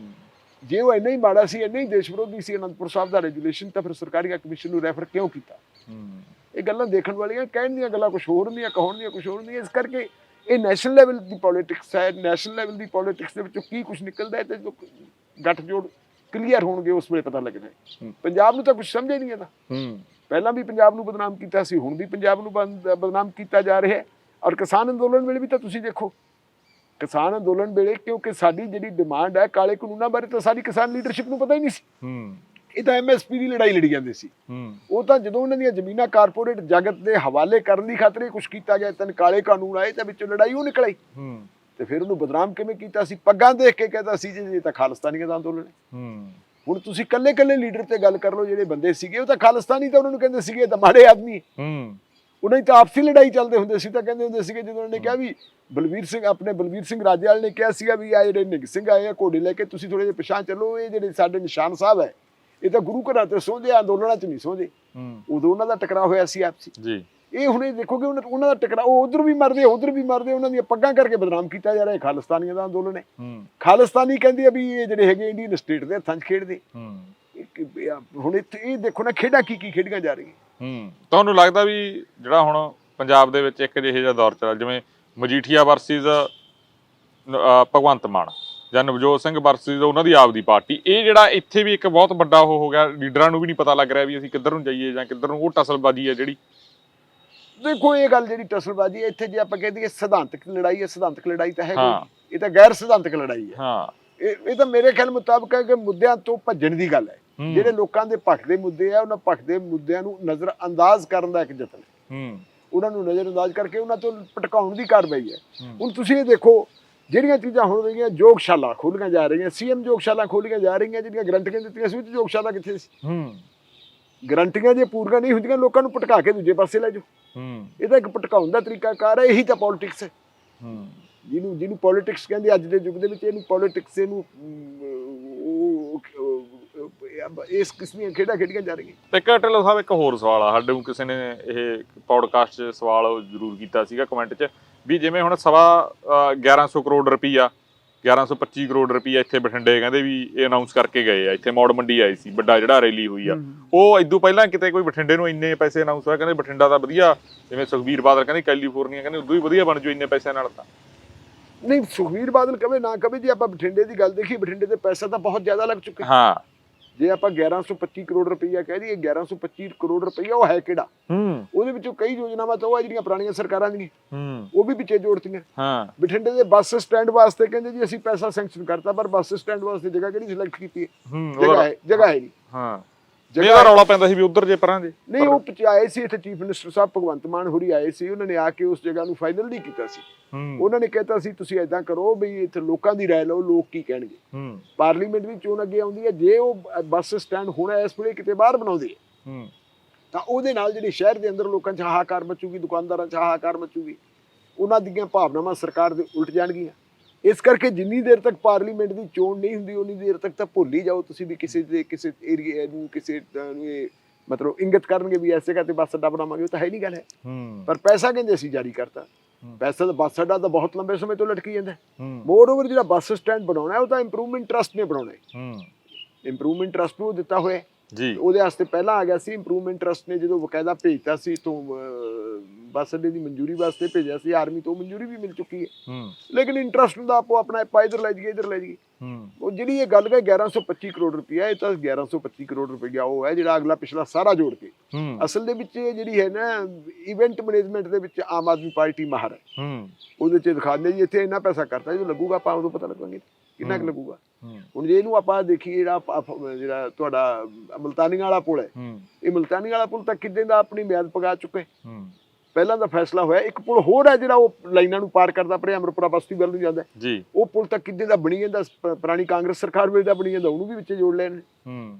[SPEAKER 1] ਜੇ ਉਹ ਇੰਨਾ ਹੀ ਮਾੜਾ ਸੀ ਇੰਨਾ ਹੀ ਦੇਸ਼ ਵਿਰੋਧੀ ਸੀ ਅਨੰਦਪੁਰ ਸਾਹਿਬ ਦਾ ਰੈਜੂਲੇਸ਼ਨ ਤਾਂ ਫਿਰ ਸਰਕਾਰੀ ਕਮਿਸ਼ਨ ਨੂੰ ਰੈਫਰ ਕਿਉਂ ਕੀਤਾ?
[SPEAKER 2] ਹੂੰ।
[SPEAKER 1] ਇਹ ਗੱਲਾਂ ਦੇਖਣ ਵਾਲੀਆਂ ਕਹਿਣ ਦੀਆਂ ਗੱਲਾਂ ਕੁਝ ਹੋਰ ਹੁੰਦੀਆਂ ਕਹਾਉਣ ਦੀਆਂ ਕੁਝ ਹੋਰ ਹੁੰਦੀਆਂ। ਇਸ ਕਰਕੇ ਇਹ ਨੈਸ਼ਨਲ ਲੈਵਲ ਦੀ ਪੋਲਿਟਿਕਸ ਹੈ ਨੈਸ਼ਨਲ ਲੈਵਲ ਦੀ ਪੋਲਿਟਿਕਸ ਦੇ ਵਿੱਚੋਂ ਕੀ ਕੁਝ ਨਿਕਲਦਾ ਹੈ ਤੇ ਜਦੋਂ ਗੱਠ ਜੋੜ ਕਲੀਅਰ ਹੋਣਗੇ ਉਸ ਵੇਲੇ ਪਤਾ ਲੱਗਣਾ। ਪੰਜਾਬ ਨੂੰ ਤਾਂ ਕੁਝ ਸਮਝ ਹੀ ਨਹੀਂ ਆਉਂਦਾ
[SPEAKER 2] ਹੂੰ।
[SPEAKER 1] ਪਹਿਲਾਂ ਵੀ ਪੰਜਾਬ ਨੂੰ ਬਦਨਾਮ ਕੀਤਾ ਸੀ ਹੁਣ ਵੀ ਪੰਜਾਬ ਨੂੰ ਬੰਦ- ਬਦਨਾਮ ਕੀਤਾ ਜਾ ਰਿਹਾ ਹੈ। ਔਰ ਕਿਸਾਨ ਅੰਦੋਲਨ ਵੇਲੇ ਵੀ ਤਾਂ ਤੁਸੀਂ ਦੇਖੋ ਕਿਸਾਨ ਅੰਦੋਲਨ ਵੇਲੇ ਕਿਉਂਕਿ ਸਾਡੀ ਜਿਹੜੀ ਡਿਮਾਂਡ ਹੈ ਕਾਲੇ ਕਾਨੂੰਨਾਂ ਬਾਰੇ ਤਾਂ ਸਾਡੀ ਕਿਸਾਨ ਲੀਡਰਸ਼ਿਪ ਨੂੰ ਪਤਾ ਹੀ ਨਹੀਂ ਸੀ। ਇਹ ਤਾਂ ਐਮਐਸਪੀ ਦੀ ਲੜਾਈ ਲੜੀ ਜਾਂਦੇ ਸੀ। ਉਹ ਤਾਂ ਜਦੋਂ ਉਹਨਾਂ ਦੀਆਂ ਜ਼ਮੀਨਾਂ ਕਾਰਪੋਰੇਟ ਜਗਤ ਦੇ ਹਵਾਲੇ ਕਰਨ ਦੀ ਖਾਤਰ ਕੁਝ ਕੀਤਾ ਗਿਆ ਤਨ ਕਾਲੇ ਕਾਨੂੰਨ ਆਏ ਤਾਂ ਵਿੱਚੋਂ ਲੜਾਈ ਉਹ ਨਿਕਲ ਆਈ। ਤੇ ਫਿਰ ਉਹਨੂੰ ਬਦਨਾਮ ਕਿਵੇਂ ਕੀਤਾ ਸੀ? ਪੱਗਾਂ ਦੇਖ ਕੇ ਕਹਿੰਦਾ ਸੀ ਜੀ ਇਹ ਤਾਂ ਖਾਲਿਸਤਾਨੀਆਂ ਦਾ ਅੰਦੋਲਨ ਹੈ।
[SPEAKER 2] ਹੂੰ।
[SPEAKER 1] ਹੁਣ ਤੁਸੀਂ ਕੱਲੇ ਕੱਲੇ ਲੀਡਰ ਤੇ ਗੱਲ ਕਰ ਲਓ ਜਿਹੜੇ ਬੰਦੇ ਸੀਗੇ ਉਹ ਤਾਂ ਖਾਲਿਸਤਾਨੀ ਤਾਂ ਉਹਨਾਂ ਨੂੰ ਕਹਿੰਦੇ ਸੀਗੇ ਤਾਂ ਮਾੜੇ ਆਦਮੀ ਉਹਨਾਂ ਦੀ ਤਾਂ ਆਪਸੀ ਲੜਾਈ ਚੱਲਦੇ ਹੁੰਦੇ ਸੀ ਤਾਂ ਕਹਿੰਦੇ ਹੁੰਦੇ ਸੀਗੇ ਜਦੋਂ ਉਹਨਾਂ ਨੇ ਕਿਹਾ ਵੀ ਬਲਵੀਰ ਸਿੰਘ ਆਪਣੇ ਬਲਵੀਰ ਸਿੰਘ ਰਾਜੇਵਾਲ ਨੇ ਕਿਹਾ ਸੀਗਾ ਵੀ ਆ ਜਿਹੜੇ ਨਿਗ ਸਿੰਘ ਆਏ ਆ ਘੋੜੇ ਲੈ ਕੇ ਤੁਸੀਂ ਥੋੜੇ ਜਿਹਾ ਪਛਾਣ ਚੱਲੋ ਇਹ ਜਿਹੜੇ ਸਾਡੇ ਨਿਸ਼ਾਨ ਸਾਹਿਬ ਹੈ ਇਹ ਤਾਂ ਗੁਰੂ ਘਰਾਂ ਤੇ ਆ ਅੰਦੋਲਨਾਂ 'ਚ ਨਹੀਂ
[SPEAKER 2] ਹੂੰ।
[SPEAKER 1] ਉਦੋਂ ਉਹਨਾਂ ਦਾ ਟਕਰਾਅ ਹੋਇਆ ਸੀ ਆਪਸੀ।
[SPEAKER 2] ਜੀ।
[SPEAKER 1] ਇਹ ਹੁਣ ਦੇਖੋਗੇ ਉਹਨਾਂ ਦਾ ਟਕਰਾਅ ਉਹ ਉਧਰ ਵੀ ਮਰਦੇ ਉਧਰ ਵੀ ਮਰਦੇ ਉਹਨਾਂ ਦੀਆਂ ਪੱਗਾਂ ਕਰਕੇ ਬਦਨਾਮ ਕੀਤਾ ਜਾ ਰਿਹਾ ਹੈ ਖਾਲਿਸਤਾਨੀਆਂ ਦਾ ਅੰਦੋਲਨ ਹੈ।
[SPEAKER 2] ਹੂੰ।
[SPEAKER 1] ਖਾਲਿਸਤਾਨੀ ਕਹਿੰਦੀ ਆ ਵੀ ਇਹ ਜਿਹੜੇ ਹੈਗੇ ਇੰਡੀਅਨ ਸਟੇਟ ਦੇ ਹੱਥਾਂ 'ਚ ਖੇਡਦੇ। ਹੁਣ ਇੱਥੇ ਇਹ ਦੇਖੋ ਨਾ ਖੇਡਾਂ ਕੀ ਕੀ ਖੇਡੀਆਂ ਜਾ ਰਹੀਆਂ।
[SPEAKER 2] ਹੂੰ। ਤੁਹਾਨੂੰ ਲੱਗਦਾ ਵੀ ਜਿਹੜਾ ਹੁਣ ਪੰਜਾਬ ਦੇ ਵਿੱਚ ਇੱਕ ਜਿਹੇ ਜਿਹਾ ਦੌਰ ਚੱਲ ਜਿਵੇਂ ਮਜੀਠੀਆ ਵਰਸਸ ਭਗਵੰਤ ਮਾਨ। ਜਾਂ ਨਵਜੋਤ ਸਿੰਘ ਵਰਸਸ ਉਹਨਾਂ ਦੀ ਆਪਦੀ ਪਾਰਟੀ। ਇਹ ਜਿਹੜਾ ਇੱਥੇ ਵੀ ਇੱਕ ਬਹੁਤ ਵੱਡਾ ਉਹ ਹੋ ਗਿਆ ਲੀਡਰਾਂ ਨੂੰ ਵੀ ਨਹੀਂ ਪਤਾ ਲੱਗ ਰਿਹਾ ਵੀ ਅਸੀਂ ਕਿੱਧਰ ਨੂੰ ਜਾਈਏ ਜਾਂ ਕਿੱਧਰ ਨੂੰ ਉਹ ਟਸਲਬਾਜ਼ੀ ਹੈ ਜਿਹੜੀ।
[SPEAKER 1] ਦੇਖੋ ਇਹ ਗੱਲ ਜਿਹੜੀ ਟਸਲਬਾਜ਼ੀ ਹੈ ਇੱਥੇ ਜੇ ਆਪਾਂ ਕਹਿ ਦਈਏ ਸਿਧਾਂਤਕ ਲੜਾਈ ਹੈ ਸਿਧਾਂਤਕ ਲੜਾਈ ਤਾਂ ਹੈ। ਕੋਈ ਇਹ ਤਾਂ ਗੈਰ ਸਿਧਾਂਤਕ ਲੜਾਈ ਹੈ।
[SPEAKER 2] ਹਾਂ।
[SPEAKER 1] ਇਹ ਇਹ ਤਾਂ ਮੇਰੇ ਖਿਆਲ ਮੁਤਾਬਕ ਹੈ ਕਿ ਮੁੱਦਿਆਂ ਤੋਂ ਭੱਜਣ ਦੀ ਗੱਲ ਹੈ। ਜਿਹੜੇ ਲੋਕਾਂ ਦੇ ਭਖਦੇ ਮੁੱਦੇ ਆ ਉਹਨਾਂ ਭਖਦੇ ਮੁੱਦਿਆਂ ਨੂੰ ਨਜ਼ਰ ਅੰਦਾਜ਼ ਕਰਨ ਦਾ ਇੱਕ ਯਤਨ ਹੈ।
[SPEAKER 2] ਹੂੰ।
[SPEAKER 1] ਉਹਨਾਂ ਨੂੰ ਨਜ਼ਰ ਅੰਦਾਜ਼ ਕਰਕੇ ਉਹਨਾਂ ਤੋਂ ਭਟਕਾਉਣ ਦੀ ਕਾਰਵਾਈ ਹੂੰ। ਹੁਣ ਤੁਸੀਂ ਇਹ ਦੇਖੋ ਜਿਹੜੀਆਂ ਚੀਜ਼ਾਂ ਹੁਣ ਰਹੀਆਂ ਯੋਗਸ਼ਾਲਾ ਖੋਲੀਆਂ ਜਾ ਰਹੀਆਂ ਸੀਐਮ ਯੋਗਸ਼ਾਲਾ ਖੋਲੀਆਂ ਜਾ ਰਹੀਆਂ ਜਿਹੜੀਆਂ ਗਰੰਟੀਆਂ ਦਿੱਤੀਆਂ ਸੀ ਉਹ ਯੋਗਸ਼ਾਲਾ ਕਿੱਥੇ ਸੀ?
[SPEAKER 2] ਹੂੰ।
[SPEAKER 1] ਗਰੰਟੀਆਂ ਜੇ ਪੂਰੀਆਂ ਨਹੀਂ ਹੁੰਦੀਆਂ ਲੋਕਾਂ ਨੂੰ ਭਟਕਾ ਕੇ ਦੂਜੇ ਪਾਸੇ ਲੈ ਜਾਓ।
[SPEAKER 2] ਹੂੰ।
[SPEAKER 1] ਇਹ ਤਾਂ ਇੱਕ ਭਟਕਾਉਣ ਦਾ ਤਰੀਕਾ ਕਾਰ ਹੈ ਇਹੀ ਤਾਂ ਪੋਲਿਟਿਕਸ ਹੈ।
[SPEAKER 2] ਹੂੰ।
[SPEAKER 1] ਜਿਹਨੂੰ ਜਿਹਨੂੰ ਪੋਲਿਟਿਕਸ ਕਹਿੰਦੇ ਅੱਜ ਦੇ ਯੁੱਗ ਦੇ ਵਿੱਚ ਇਹਨੂੰ ਪੋਲਿਟਿਕਸ ਇਹਨੂੰ ਇਸ ਕਿਸਮ ਦੀਆਂ ਖੇਡਾਂ ਖੇਡੀਆਂ ਜਾ ਰਹੀਆਂ।
[SPEAKER 2] ਤੇ ਕਟਲ ਸਾਹਿਬ ਇੱਕ ਹੋਰ ਸਵਾਲ ਆ ਸਾਡੇ ਨੂੰ ਕਿਸੇ ਨੇ ਇਹ ਪੌਡਕਾਸਟ 'ਚ ਸਵਾਲ ਉਹ ਜ਼ਰੂਰ ਕੀਤਾ ਸੀਗਾ ਕਮੈਂਟ 'ਚ। ਵੀ ਜਿਵੇਂ ਹੁਣ ਸਵਾ ਅ, 1100 ਕਰੋੜ ਰੁਪਈਆ 1125 ਕਰੋੜ ਰੁਪਈਆ ਇੱਥੇ ਬਠਿੰਡੇ ਕਹਿੰਦੇ ਵੀ ਇਹ ਅਨਾਉਂਸ ਕਰਕੇ ਗਏ ਆ ਇੱਥੇ ਮੌੜ ਮੰਡੀ ਆਈ ਸੀ ਵੱਡਾ ਜਿਹੜਾ ਰੈਲੀ ਹੋਈ ਆ। ਉਹ ਇਦੋਂ ਪਹਿਲਾਂ ਕਿਤੇ ਕੋਈ ਬਠਿੰਡੇ ਨੂੰ ਇੰਨੇ ਪੈਸੇ ਅਨਾਉਂਸ ਹੋਇਆ ਕਹਿੰਦੇ ਬਠਿੰਡਾ ਦਾ ਵਧੀਆ ਜਿਵੇਂ ਸੁਖਬੀਰ ਬਾਦਲ ਕਹਿੰਦੇ ਕੈਲੀਫੋਰਨੀਆ ਕਹਿੰਦੇ ਉਦੋਂ ਹੀ ਵਧੀਆ ਬਣ ਜੂ ਇੰਨੇ ਪੈਸਿਆਂ ਨਾਲ ਤਾਂ।
[SPEAKER 1] ਨਹੀਂ ਸੁਖਵੀਰ ਬਾਦਲ ਕਵੇ ਨਾ ਕਵੇ ਜੇ ਆਪਾਂ ਬਠਿੰਡੇ ਦੀ ਗੱਲ ਦੇਖੀ ਬਠਿੰਡੇ ਤੇ ਪੈਸਾ ਤਾਂ ਬਹੁਤ ਜ਼ਿਆਦਾ ਲੱਗ ਚੁੱਕਾ।
[SPEAKER 2] ਹਾਂ
[SPEAKER 1] ਜੇ ਆਪਾਂ 1125 ਕਰੋੜ ਰੁਪਈਆ ਕਹਿ ਦਈਏ 1125 ਕਰੋੜ ਰੁਪਈਆ ਉਹ ਹੈ ਕਿਹੜਾ?
[SPEAKER 2] ਹੂੰ।
[SPEAKER 1] ਉਹਦੇ ਵਿੱਚੋਂ ਕਈ ਯੋਜਨਾਵਾਂ ਤਾਂ ਉਹ ਆ ਜਿਹੜੀਆਂ ਪੁਰਾਣੀਆਂ ਸਰਕਾਰਾਂ ਦੀਆਂ।
[SPEAKER 2] ਹੂੰ।
[SPEAKER 1] ਉਹ ਵੀ ਵਿੱਚੇ ਜੋੜਤੀਆਂ।
[SPEAKER 2] ਹਾਂ।
[SPEAKER 1] ਬਠਿੰਡੇ ਦੇ ਬੱਸ ਸਟੈਂਡ ਵਾਸਤੇ ਕਹਿੰਦੇ ਜੀ ਅਸੀਂ ਪੈਸਾ ਸੈਂਕਸ਼ਨ ਕਰਤਾ ਪਰ ਬੱਸ ਸਟੈਂਡ ਵਾਸਤੇ ਜਗ੍ਹਾ ਕਿਹੜੀ ਸਿਲੈਕਟ ਕੀਤੀ ਹੈ ਜਗ੍ਹਾ ਹੈ ਜਗ੍ਹਾ ਹੈ ਨਹੀਂ।
[SPEAKER 2] ਹਾਂ। ਇਹਦਾ ਰੌਲਾ ਪੈਂਦਾ ਸੀ ਵੀ ਉਧਰ ਜੇ ਪਰਾਂ ਜੇ।
[SPEAKER 1] ਨਹੀਂ ਉਹ ਪਹੁੰਚਾਏ ਸੀ ਇੱਥੇ ਚੀਫ ਮਿਨਿਸਟਰ ਸਾਹਿਬ ਭਗਵੰਤ ਮਾਨ ਹੋਰੀ ਆਏ ਸੀ ਉਹਨਾਂ ਨੇ ਆ ਕੇ ਉਸ ਜਗ੍ਹਾ ਨੂੰ ਫਾਈਨਲ ਨਹੀਂ ਕੀਤਾ ਸੀ। ਉਹਨਾਂ ਨੇ ਕਹਿਤਾ ਸੀ ਤੁਸੀਂ ਐਦਾਂ ਕਰੋ ਵੀ ਇੱਥੇ ਲੋਕਾਂ ਦੀ ਰਾਏ ਲਓ ਲੋਕ ਕੀ ਕਹਿਣਗੇ? ਪਾਰਲੀਮੈਂਟ ਦੀ ਚੋਣ ਅੱਗੇ ਆਉਂਦੀ ਹੈ ਜੇ ਉਹ ਬੱਸ ਸਟੈਂਡ ਹੋਣਾ ਇਸ ਵੇਲੇ ਕਿਤੇ ਬਾਹਰ ਬਣਾਉਂਦੇ
[SPEAKER 2] ਹੂੰ।
[SPEAKER 1] ਤਾਂ ਉਹਦੇ ਨਾਲ ਜਿਹੜੀ ਸ਼ਹਿਰ ਦੇ ਅੰਦਰ ਲੋਕਾਂ 'ਚ ਹਾਹਾਕਾਰ ਮਚੂਗੀ ਦੁਕਾਨਦਾਰਾਂ 'ਚ ਹਾਹਾਕਾਰ ਮਚੂਗੀ ਉਹਨਾਂ ਦੀਆਂ ਭਾਵਨਾਵਾਂ ਸਰਕਾਰ ਦੇ ਉਲਟ ਜਾਣਗੀਆਂ। ਇਸ ਕਰਕੇ ਜਿੰਨੀ ਦੇਰ ਤੱਕ ਪਾਰਲੀਮੈਂਟ ਦੀ ਚੋਣ ਨਹੀਂ ਹੁੰਦੀ ਉਨੀ ਦੇਰ ਤੱਕ ਤਾਂ ਭੁੱਲ ਹੀ ਜਾਓ ਤੁਸੀਂ ਵੀ ਕਿਸੇ ਦੇ ਕਿਸੇ ਏਰੀਆ ਨੂੰ ਕਿਸੇ ਨੂੰ ਇਹ ਮਤਲਬ ਇੰਗਤ ਕਰਨਗੇ ਵੀ ਐਸੇ ਕਰਤੇ ਬੱਸ ਅੱਡਾ ਬਣਾਵਾਂਗੇ ਉਹ ਤਾਂ ਹੈ ਨਹੀਂ ਗੱਲ ਹੈ। ਪਰ ਪੈਸਾ ਕਹਿੰਦੇ ਅਸੀਂ ਜਾਰੀ ਕਰਤਾ। ਪੈਸਾ ਤਾਂ ਬੱਸ ਅੱਡਾ ਤਾਂ ਬਹੁਤ ਲੰਬੇ ਸਮੇਂ ਤੋਂ ਲਟਕੀ ਜਾਂਦਾ। ਮੋਰ ਓਵਰ ਜਿਹੜਾ ਬੱਸ ਸਟੈਂਡ ਬਣਾਉਣਾ ਹੈ ਉਹ ਤਾਂ ਇੰਪਰੂਵਮੈਂਟ ਟਰਸਟ ਨੇ ਬਣਾਉਣਾ ਹੈ। ਇੰਪਰੂਵਮੈਂਟ ਟਰਸਟ ਨੂੰ ਦਿੱਤਾ ਹੋਇਆ
[SPEAKER 2] ਜੀ।
[SPEAKER 1] ਉਹਦੇ ਵਾਸਤੇ ਪਹਿਲਾਂ ਆ ਗਿਆ ਸੀ ਇੰਪਰੂਵਮੈਂਟ ਟਰਸਟ ਨੇ ਜਦੋਂ ਬਕਾਇਦਾ ਭੇਜਤਾ ਸੀ ਤੋਂ ਬੱਸ ਅੱਡੇ ਦੀ ਮਨਜ਼ੂਰੀ ਵਾਸਤੇ ਭੇਜਿਆ ਸੀ ਆਰਮੀ ਤੋਂ ਮਨਜ਼ੂਰੀ ਵੀ ਮਿਲ ਚੁੱਕੀ ਹੈ।
[SPEAKER 2] ਹੂੰ।
[SPEAKER 1] ਲੇਕਿਨ ਇੰਟਰਸਟ ਦਾ ਆਪੋ ਆਪਣਾ ਆਪਾਂ ਇਧਰ ਲੈ ਜਾਈਏ ਇਧਰ ਲੈ ਜਾਈਏ।
[SPEAKER 2] ਹੂੰ।
[SPEAKER 1] ਉਹ ਜਿਹੜੀ ਇਹ ਗੱਲ ਹੈ 1125 ਕਰੋੜ ਰੁਪਇਆ ਇਹ ਤਾਂ 1125 ਕਰੋੜ ਰੁਪਇਆ ਉਹ ਹੈ ਜਿਹੜਾ ਅਗਲਾ ਪਿਛਲਾ ਸਾਰਾ ਜੋੜ ਕੇ। ਅਸਲ ਦੇ ਵਿੱਚ ਜਿਹੜੀ ਹੈ ਨਾ ਇਵੈਂਟ ਮੈਨੇਜਮੈਂਟ ਦੇ ਵਿੱਚ ਆਮ ਆਦਮੀ ਪਾਰਟੀ ਮਾਹਰ ਹੈ। ਉਹਦੇ ਚ ਦਿਖਾਉਂਦੇ ਜੀ ਇੱਥੇ ਇੰਨਾ ਪੈਸਾ ਕਰਤਾ ਜਦੋਂ ਲੱਗੂਗਾ ਆਪਾਂ ਉਦੋਂ ਪਤਾ ਲੱਗਾਂਗੇ ਕਿੰਨਾ ਕੁ। ਲੱਗੂਗਾ। ਹੁਣ ਜੇ ਇਹਨੂੰ ਆਪਾਂ ਦੇਖੀਏ ਜਿਹੜਾ ਆਪਾਂ- ਜਿਹੜਾ ਤੁਹਾਡਾ ਮਲਤਾਨੀਆਂ ਵਾਲਾ ਪੁਲ ਹੈ
[SPEAKER 2] ਹੂੰ।
[SPEAKER 1] ਇਹ ਮਲਤਾਨੀ ਵਾਲਾ ਪੁਲ ਤਾਂ ਕਿੱਦਾਂ ਦਾ ਆਪਣੀ ਮਿਆਦ ਪਗਾ ਚੁੱਕੇ
[SPEAKER 2] ਹੂੰ?
[SPEAKER 1] ਪਹਿਲਾਂ ਦਾ ਫੈਸਲਾ ਹੋਇਆ ਇੱਕ ਪੁਲ ਹੋਰ ਹੈ ਜਿਹੜਾ ਉਹ ਲਾਈਨਾਂ ਨੂੰ ਪਾਰ ਕਰਦਾ ਪਰੇ ਅਮਰਪੁਰਾ ਬਸਤੀ ਵੱਲ ਨੂੰ ਜਾਂਦਾ ਹੈ।
[SPEAKER 2] ਜੀ।
[SPEAKER 1] ਉਹ ਪੁਲ ਤਾਂ ਕਿੱਦੇ ਦਾ ਬਣੀ ਜਾਂਦਾ ਪ- ਪੁਰਾਣੀ ਕਾਂਗਰਸ ਸਰਕਾਰ ਵੇਲੇ ਦਾ ਬਣੀ ਜਾਂਦਾ ਉਹਨੂੰ ਵੀ ਵਿੱਚ ਜੋੜ ਲੈਣ।
[SPEAKER 2] ਹੂੰ।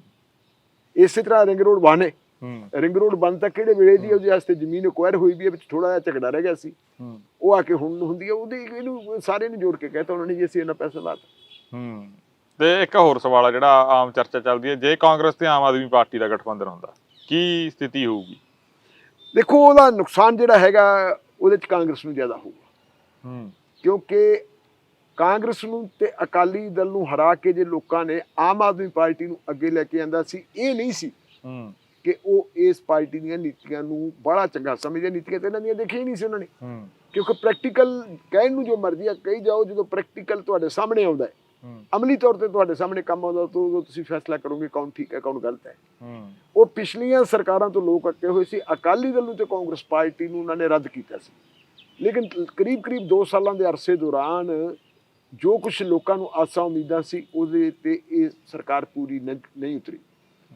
[SPEAKER 1] ਇਸੇ ਤਰ੍ਹਾਂ ਰਿੰਗ ਰੋਡ ਬਣੇ
[SPEAKER 2] ਹੂੰ।
[SPEAKER 1] ਰਿੰਗ ਰੋਡ ਬਣ ਤਾਂ ਕਿਹੜੇ ਵੇਲੇ ਦੀ ਹੈ, ਉਹਦੇ ਵਾਸਤੇ ਜ਼ਮੀਨ ਅਕਵਾਇਰ ਹੋਈ ਵੀ ਹੈ ਵਿੱਚ ਥੋੜਾ ਜਿਹਾ ਝਗੜਾ ਰਹਿ ਗਿਆ ਸੀ।
[SPEAKER 2] ਹੂੰ।
[SPEAKER 1] ਉਹ ਆ ਕੇ ਹੁਣ ਹੁੰਦੀ ਹੈ ਉਹਦੇ ਇਹਨੂੰ ਸਾਰੇ ਨੂੰ ਜੋੜ ਕੇ ਕਹਤਾ ਉਹਨਾਂ ਨੇ ਜੀ ਅਸੀਂ ਇਹਨਾਂ ਪੈਸਾ ਲਾਤਾ।
[SPEAKER 2] ਹੂੰ। ਤੇ ਇੱਕ ਹੋਰ ਸਵਾਲ ਆ ਜਿਹੜਾ ਆਮ ਚਰਚਾ ਚੱਲਦੀ ਹੈ ਜੇ ਕਾਂਗਰਸ ਤੇ ਆਮ ਆਦਮੀ ਪਾਰਟੀ ਦਾ ਗਠਬੰਧਨ ਹੁੰਦਾ ਕੀ ਸਥਿਤੀ ਹੋਊਗੀ?
[SPEAKER 1] ਦੇਖੋ ਉਹਦਾ ਨੁਕਸਾਨ ਜਿਹੜਾ ਹੈਗਾ ਉਹਦੇ ਚ ਕਾਂਗਰਸ ਨੂੰ ਜ਼ਿਆਦਾ ਹੋਊਗਾ।
[SPEAKER 2] ਹੂੰ।
[SPEAKER 1] ਕਿਉਂਕਿ ਕਾਂਗਰਸ ਨੂੰ ਤੇ ਅਕਾਲੀ ਦਲ ਨੂੰ ਹਰਾ ਕੇ ਜੇ ਲੋਕਾਂ ਨੇ ਆਮ ਆਦਮੀ ਪਾਰਟੀ ਨੂੰ ਅੱਗੇ ਲੈ ਕੇ ਆਂਦਾ ਸੀ ਇਹ ਨਹੀਂ ਸੀ
[SPEAKER 2] ਹੂੰ।
[SPEAKER 1] ਕਿ ਉਹ ਇਸ ਪਾਰਟੀ ਦੀਆਂ ਨੀਤੀਆਂ ਨੂੰ ਬੜਾ ਚੰਗਾ ਸਮਝਦੇ ਨੀਤੀਆਂ ਤੇ ਇਹਨਾਂ ਦੀਆਂ ਦੇਖੀਆਂ ਹੀ ਨਹੀਂ ਸੀ ਉਹਨਾਂ ਨੇ। ਕਿਉਂਕਿ ਪ੍ਰੈਕਟੀਕਲ ਕਹਿਣ ਨੂੰ ਜੋ ਮਰਜ਼ੀ ਆ ਕਹੀ ਜਾਓ ਜਦੋਂ ਪ੍ਰੈਕਟੀਕਲ ਤੁਹਾਡੇ ਸਾਹਮਣੇ ਆਉਂਦਾ ਹੂੰ ਅਮਲੀ ਤੌਰ ਤੇ ਤੁਹਾਡੇ ਸਾਹਮਣੇ ਕੰਮ ਆਉਂਦਾ ਤਾਂ ਉਦੋਂ ਤੁਸੀਂ ਫੈਸਲਾ ਕਰੋਗੇ ਕੌਣ ਠੀਕ ਹੈ ਕੌਣ ਗਲਤ ਹੈ। ਉਹ ਪਿਛਲੀਆਂ ਸਰਕਾਰਾਂ ਤੋਂ ਲੋਕ ਅੱਕੇ ਹੋਏ ਸੀ ਅਕਾਲੀ ਦਲ ਨੂੰ ਤੇ ਕਾਂਗਰਸ ਪਾਰਟੀ ਨੂੰ ਉਹਨਾਂ ਨੇ ਰੱਦ ਕੀਤਾ ਸੀ। ਲੇਕਿਨ ਕਰੀਬ ਕਰੀਬ 2 ਸਾਲਾਂ ਦੇ ਅਰਸੇ ਦੌਰਾਨ ਜੋ ਕੁਝ ਲੋਕਾਂ ਨੂੰ ਆਸਾਂ ਉਮੀਦਾਂ ਸੀ ਉਹਦੇ ਤੇ ਇਹ ਸਰਕਾਰ ਪੂਰੀ ਨਹੀਂ ਉਤਰੀ।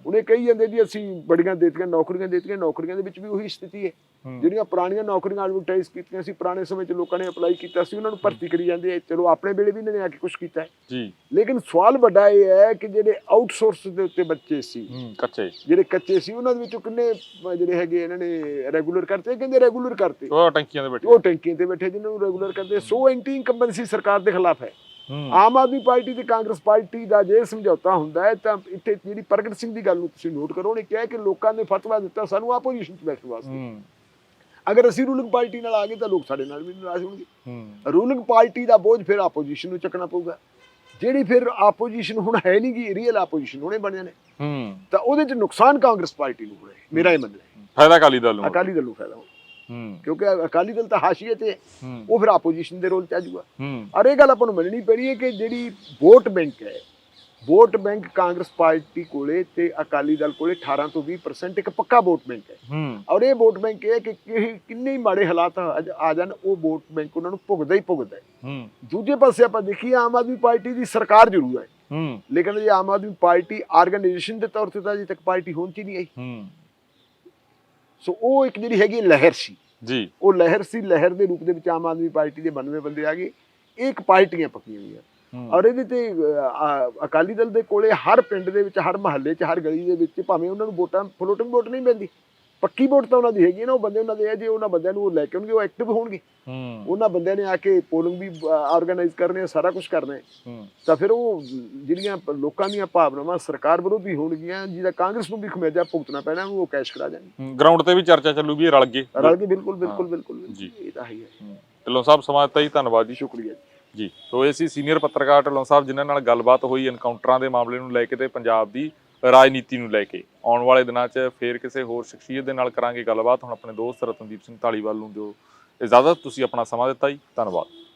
[SPEAKER 1] ਉਹਨੇ ਕਹੀ ਜਾਂਦੇ ਜੀ ਅਸੀਂ ਬੜੀਆਂ ਦੇਤੀਆਂ ਨੌਕਰੀਆਂ ਦੇਤੀਆਂ ਨੌਕਰੀਆਂ ਦੇ ਵਿੱਚ ਵੀ ਉਹੀ ਸਥਿਤੀ ਹੈ। ਜਿਹੜੀਆਂ ਪੁਰਾਣੀਆਂ ਨੌਕਰੀਆਂ ਐਡਵਰਟਾਈਜ਼ ਕੀਤੀਆਂ ਸੀ ਪੁਰਾਣੇ ਸਮੇਂ 'ਚ ਲੋਕਾਂ ਨੇ ਅਪਲਾਈ ਕੀਤਾ ਸੀ ਉਹਨਾਂ ਨੂੰ ਭਰਤੀ ਕਰੀ ਜਾਂਦੇ ਆ। ਚਲੋ ਆਪਣੇ ਵੇਲੇ ਵੀ ਇਹਨਾਂ ਨੇ ਆ ਕੇ ਕੁਝ ਕੀਤਾ ਹੈ।
[SPEAKER 2] ਜੀ।
[SPEAKER 1] ਲੇਕਿਨ ਸਵਾਲ ਵੱਡਾ ਇਹ ਹੈ ਕਿ ਜਿਹੜੇ ਆਊਟਸੋਰਸ ਦੇ ਉੱਤੇ ਬੱਚੇ ਸੀ
[SPEAKER 2] ਕੱਚੇ।
[SPEAKER 1] ਜਿਹੜੇ ਕੱਚੇ ਸੀ ਉਹਨਾਂ ਦੇ ਵਿੱਚੋਂ ਕਿੰਨੇ ਜਿਹੜੇ ਹੈਗੇ ਇਹਨਾਂ ਨੇ ਰੈਗੂਲਰ ਕਰਤੇ ਕਹਿੰਦੇ ਰੈਗੂਲਰ ਕਰਤੇ?
[SPEAKER 2] ਉਹ ਟੈਂਕੀਆਂ ਦੇ ਬੈਠੇ।
[SPEAKER 1] ਉਹ ਟੈਂਕੀਆਂ ਤੇ ਬੈਠੇ ਜਿਨ੍ਹਾਂ ਨੂੰ ਰੈਗੂਲਰ ਕਰਦੇ ਸੋ ਐਂਟੀ ਇਨਕੰਬੈਂਸੀ ਸਰਕਾਰ ਦੇ ਖਿਲਾਫ ਹੂੰ। ਆਮ ਆਦਮੀ ਪਾਰਟੀ ਤੇ ਕਾਂਗਰਸ ਪਾਰਟੀ ਦਾ ਜੇ ਸਮਝੌਤਾ ਹੁੰਦਾ ਹੈ ਤਾਂ ਇੱਥੇ ਜਿਹੜੀ ਪ੍ਰਗਟ ਸਿੰਘ ਦੀ ਗੱਲ ਨੂੰ ਤੁਸੀਂ ਨੋਟ ਕਰੋ ਉਹਨੇ ਕਿਹਾ ਕਿ ਲੋਕਾਂ ਨੇ ਫਤਵਾ ਦਿੱਤਾ ਸਾਨੂੰ ਆਪੋਜੀਸ਼ਨ 'ਚ ਬੈਠਣ ਵਾਸਤੇ। ਅਗਰ ਅਸੀਂ ਰੂਲਿੰਗ ਪਾਰਟੀ ਨਾਲ ਆ ਗਏ ਤਾਂ ਲੋਕ ਸਾਡੇ ਨਾਲ ਵੀ ਨਾਰਾਜ਼ ਹੋਣਗੇ। ਰੂਲਿੰਗ ਪਾਰਟੀ ਦਾ ਬੋਝ ਫਿਰ ਆਪੋਜੀਸ਼ਨ ਨੂੰ ਚੱਕਣਾ ਪਊਗਾ। ਜਿਹੜੀ ਫਿਰ ਆਪੋਜੀਸ਼ਨ ਹੁਣ ਹੈ ਨਹੀਂ ਗੀ ਰੀਅਲ ਆਪੋਜੀਸ਼ਨ ਹੁਣੇ ਬਣ ਜਾਣੇ
[SPEAKER 2] ਹੂੰ।
[SPEAKER 1] ਤਾਂ ਉਹਦੇ 'ਚ ਨੁਕਸਾਨ ਕਾਂਗਰਸ ਪਾਰਟੀ ਨੂੰ ਹੋਣਾ ਹੈ ਮੇਰਾ ਇਹ ਮੰਨਣਾ ਹੈ।
[SPEAKER 2] ਫਾਇਦਾ ਅਕਾਲੀ ਦਲ ਨੂੰ।
[SPEAKER 1] ਅਕਾਲੀ ਦਲ ਨੂੰ ਫਾਇਦਾ ਹੋ
[SPEAKER 2] ਹੂੰ
[SPEAKER 1] ਕਿਉਂਕਿ ਅਕਾਲੀ ਦਲ ਤਾਂ ਹਾਸ਼ੀਏ ਤੇ ਉਹ ਫਿਰ ਆਪੋਜੀਸ਼ਨ ਦੇ ਰੋਲ 'ਚ ਆ ਜਾਊਗਾ
[SPEAKER 2] ਹੂੰ।
[SPEAKER 1] ਔਰ ਇਹ ਗੱਲ ਆਪਾਂ ਨੂੰ ਮੰਨਣੀ ਪੈਣੀ ਹੈ ਕਿ ਜਿਹੜੀ ਵੋਟ ਬੈਂਕ ਹੈ ਵੋਟ ਬੈਂਕ ਕਾਂਗਰਸ ਪਾਰਟੀ ਕੋਲੇ ਤੇ ਅਕਾਲੀ ਦਲ ਕੋਲੇ 18 ਤੋਂ 20% ਇੱਕ ਪੱਕਾ ਵੋਟ ਬੈਂਕ ਹੈ। ਔਰ ਇਹ ਵੋਟ ਬੈਂਕ ਇਹ ਹੈ ਕਿ ਕਿੰਨੇ ਹੀ ਮਾੜੇ ਹਾਲਾਤ ਆ ਜਾਣ ਉਹ ਵੋਟ ਬੈਂਕ ਉਹਨਾਂ ਨੂੰ ਭੁਗਦਾ ਹੀ ਭੁਗਦਾ ਹੈ। ਦੂਜੇ ਪਾਸੇ ਆਪਾਂ ਦੇਖੀਏ ਆਮ ਆਦਮੀ ਪਾਰਟੀ ਦੀ ਸਰਕਾਰ ਜ਼ਰੂਰ ਹੈ
[SPEAKER 2] ਹੂੰ।
[SPEAKER 1] ਲੇਕਿਨ ਜੇ ਆਮ ਆਦਮੀ ਪਾਰਟੀ ਆਰਗੇਨਾਈਜੇਸ਼ਨ ਦੇ ਤੌਰ ਤੇ ਤਾਂ ਅਜੇ ਤੱਕ ਪਾਰਟੀ ਹੋਣ ਚ ਨਹੀਂ ਆਈ।
[SPEAKER 2] ਹੂੰ।
[SPEAKER 1] ਸੋ ਉਹ ਇੱਕ ਜਿਹੜੀ ਹੈਗੀ ਲਹਿਰ ਸੀ।
[SPEAKER 2] ਜੀ।
[SPEAKER 1] ਉਹ ਲਹਿਰ ਸੀ ਲਹਿਰ ਦੇ ਰੂਪ ਦੇ ਵਿੱਚ ਆਮ ਆਦਮੀ ਪਾਰਟੀ ਦੇ 92 ਬੰਦੇ ਆ ਗਏ। ਇਹ ਇੱਕ ਪਾਰਟੀਆਂ ਪੱਕੀਆਂ ਹੋਈਆਂ। ਔਰ ਇਹਦੇ ਤੇ ਅਕਾਲੀ ਦਲ ਦੇ ਕੋਲੇ ਹਰ ਪਿੰਡ ਦੇ ਵਿੱਚ ਹਰ ਮਹੱਲੇ 'ਚ ਹਰ ਗਲੀ ਦੇ ਵਿੱਚ ਭਾਵੇਂ ਉਹਨਾਂ ਨੂੰ ਵੋਟਾਂ ਫਲੋਟਿੰਗ ਵੋਟ ਨਹੀਂ ਮਿਲਦੀ ਪੱਕੀ ਵੋਟ ਤਾਂ ਉਹਨਾਂ ਦੀ ਹੈਗੀ ਹੈ ਨਾ ਉਹ ਬੰਦੇ ਉਹਨਾਂ ਦੇ ਆ ਜੇ ਉਹਨਾਂ ਬੰਦਿਆਂ ਨੂੰ ਉਹ ਲੈ ਕੇ ਆਉਣਗੇ ਉਹ ਐਕਟਿਵ ਹੋਣਗੇ।
[SPEAKER 2] ਹੂੰ।
[SPEAKER 1] ਉਹਨਾਂ ਬੰਦਿਆਂ ਨੇ ਆ ਕੇ ਪੋਲਿੰਗ ਵੀ ਆਰਗੇਨਾਈਜ਼ ਕਰਨੇ ਆ ਸਾਰਾ ਕੁਝ ਕਰਨਾ ਹੈ।
[SPEAKER 2] ਹੂੰ।
[SPEAKER 1] ਤਾਂ ਫਿਰ ਉਹ ਜਿਹੜੀਆਂ ਲੋਕਾਂ ਦੀਆਂ ਭਾਵਨਾਵਾਂ ਸਰਕਾਰ ਵਿਰੋਧੀ ਹੋਣਗੀਆਂ ਜਿਹਦਾ ਕਾਂਗਰਸ ਨੂੰ ਵੀ ਖਮਿਆਜਾ ਭੁਗਤਣਾ ਪੈਣਾ ਉਹ ਕੈਸ਼ ਕਰਾ ਜਾਣਗੇ
[SPEAKER 2] ਗਰਾਊਂਡ ਤੇ ਵੀ ਚਰਚਾ ਚੱਲੂਗੀ ਇਹ ਰਲ ਗਏ।
[SPEAKER 1] ਰਲ ਕੇ ਬਿਲਕੁਲ ਬਿਲਕੁਲ ਬਿਲਕੁਲ।
[SPEAKER 2] ਜੀ।
[SPEAKER 1] ਇਹ ਤਾਂ ਹੈ ਹੀ ਹੈ।
[SPEAKER 2] ਢਿੱਲੋਂ ਸਾਹਿਬ ਸਮਾਜ ਤਾਂ ਜੀ ਧੰਨਵਾਦ ਜੀ।
[SPEAKER 1] ਸ਼ੁਕਰੀਆ ਜੀ।
[SPEAKER 2] ਜੀ ਸੋ ਇਹ ਸੀ ਸੀਨੀਅਰ ਪੱਤਰਕਾਰ ਢਿੱਲੋਂ ਸਾਹਿਬ ਜਿਨ੍ਹਾਂ ਨਾਲ ਗੱਲਬਾਤ ਹੋਈ ਐਨਕਾਊਂਟਰਾਂ ਦੇ ਮਾਮਲੇ ਨੂੰ ਲੈ ਕੇ ਤੇ ਪੰਜਾਬ ਦੀ ਰਾਜਨੀਤੀ ਨੂੰ ਲੈ ਕੇ। ਆਉਣ ਵਾਲੇ ਦਿਨਾਂ 'ਚ ਫੇਰ ਕਿਸੇ ਹੋਰ ਸ਼ਖਸੀਅਤ ਦੇ ਨਾਲ ਕਰਾਂਗੇ ਗੱਲਬਾਤ। ਹੁਣ ਆਪਣੇ ਦੋਸਤ ਰਤਨਦੀਪ ਸਿੰਘ ਢਾਲੀਵਾਲ ਨੂੰ ਦਿਓ ਇਜਾਜ਼ਤ। ਤੁਸੀਂ ਆਪਣਾ ਸਮਾਂ ਦਿੱਤਾ ਜੀ। ਧੰਨਵਾਦ।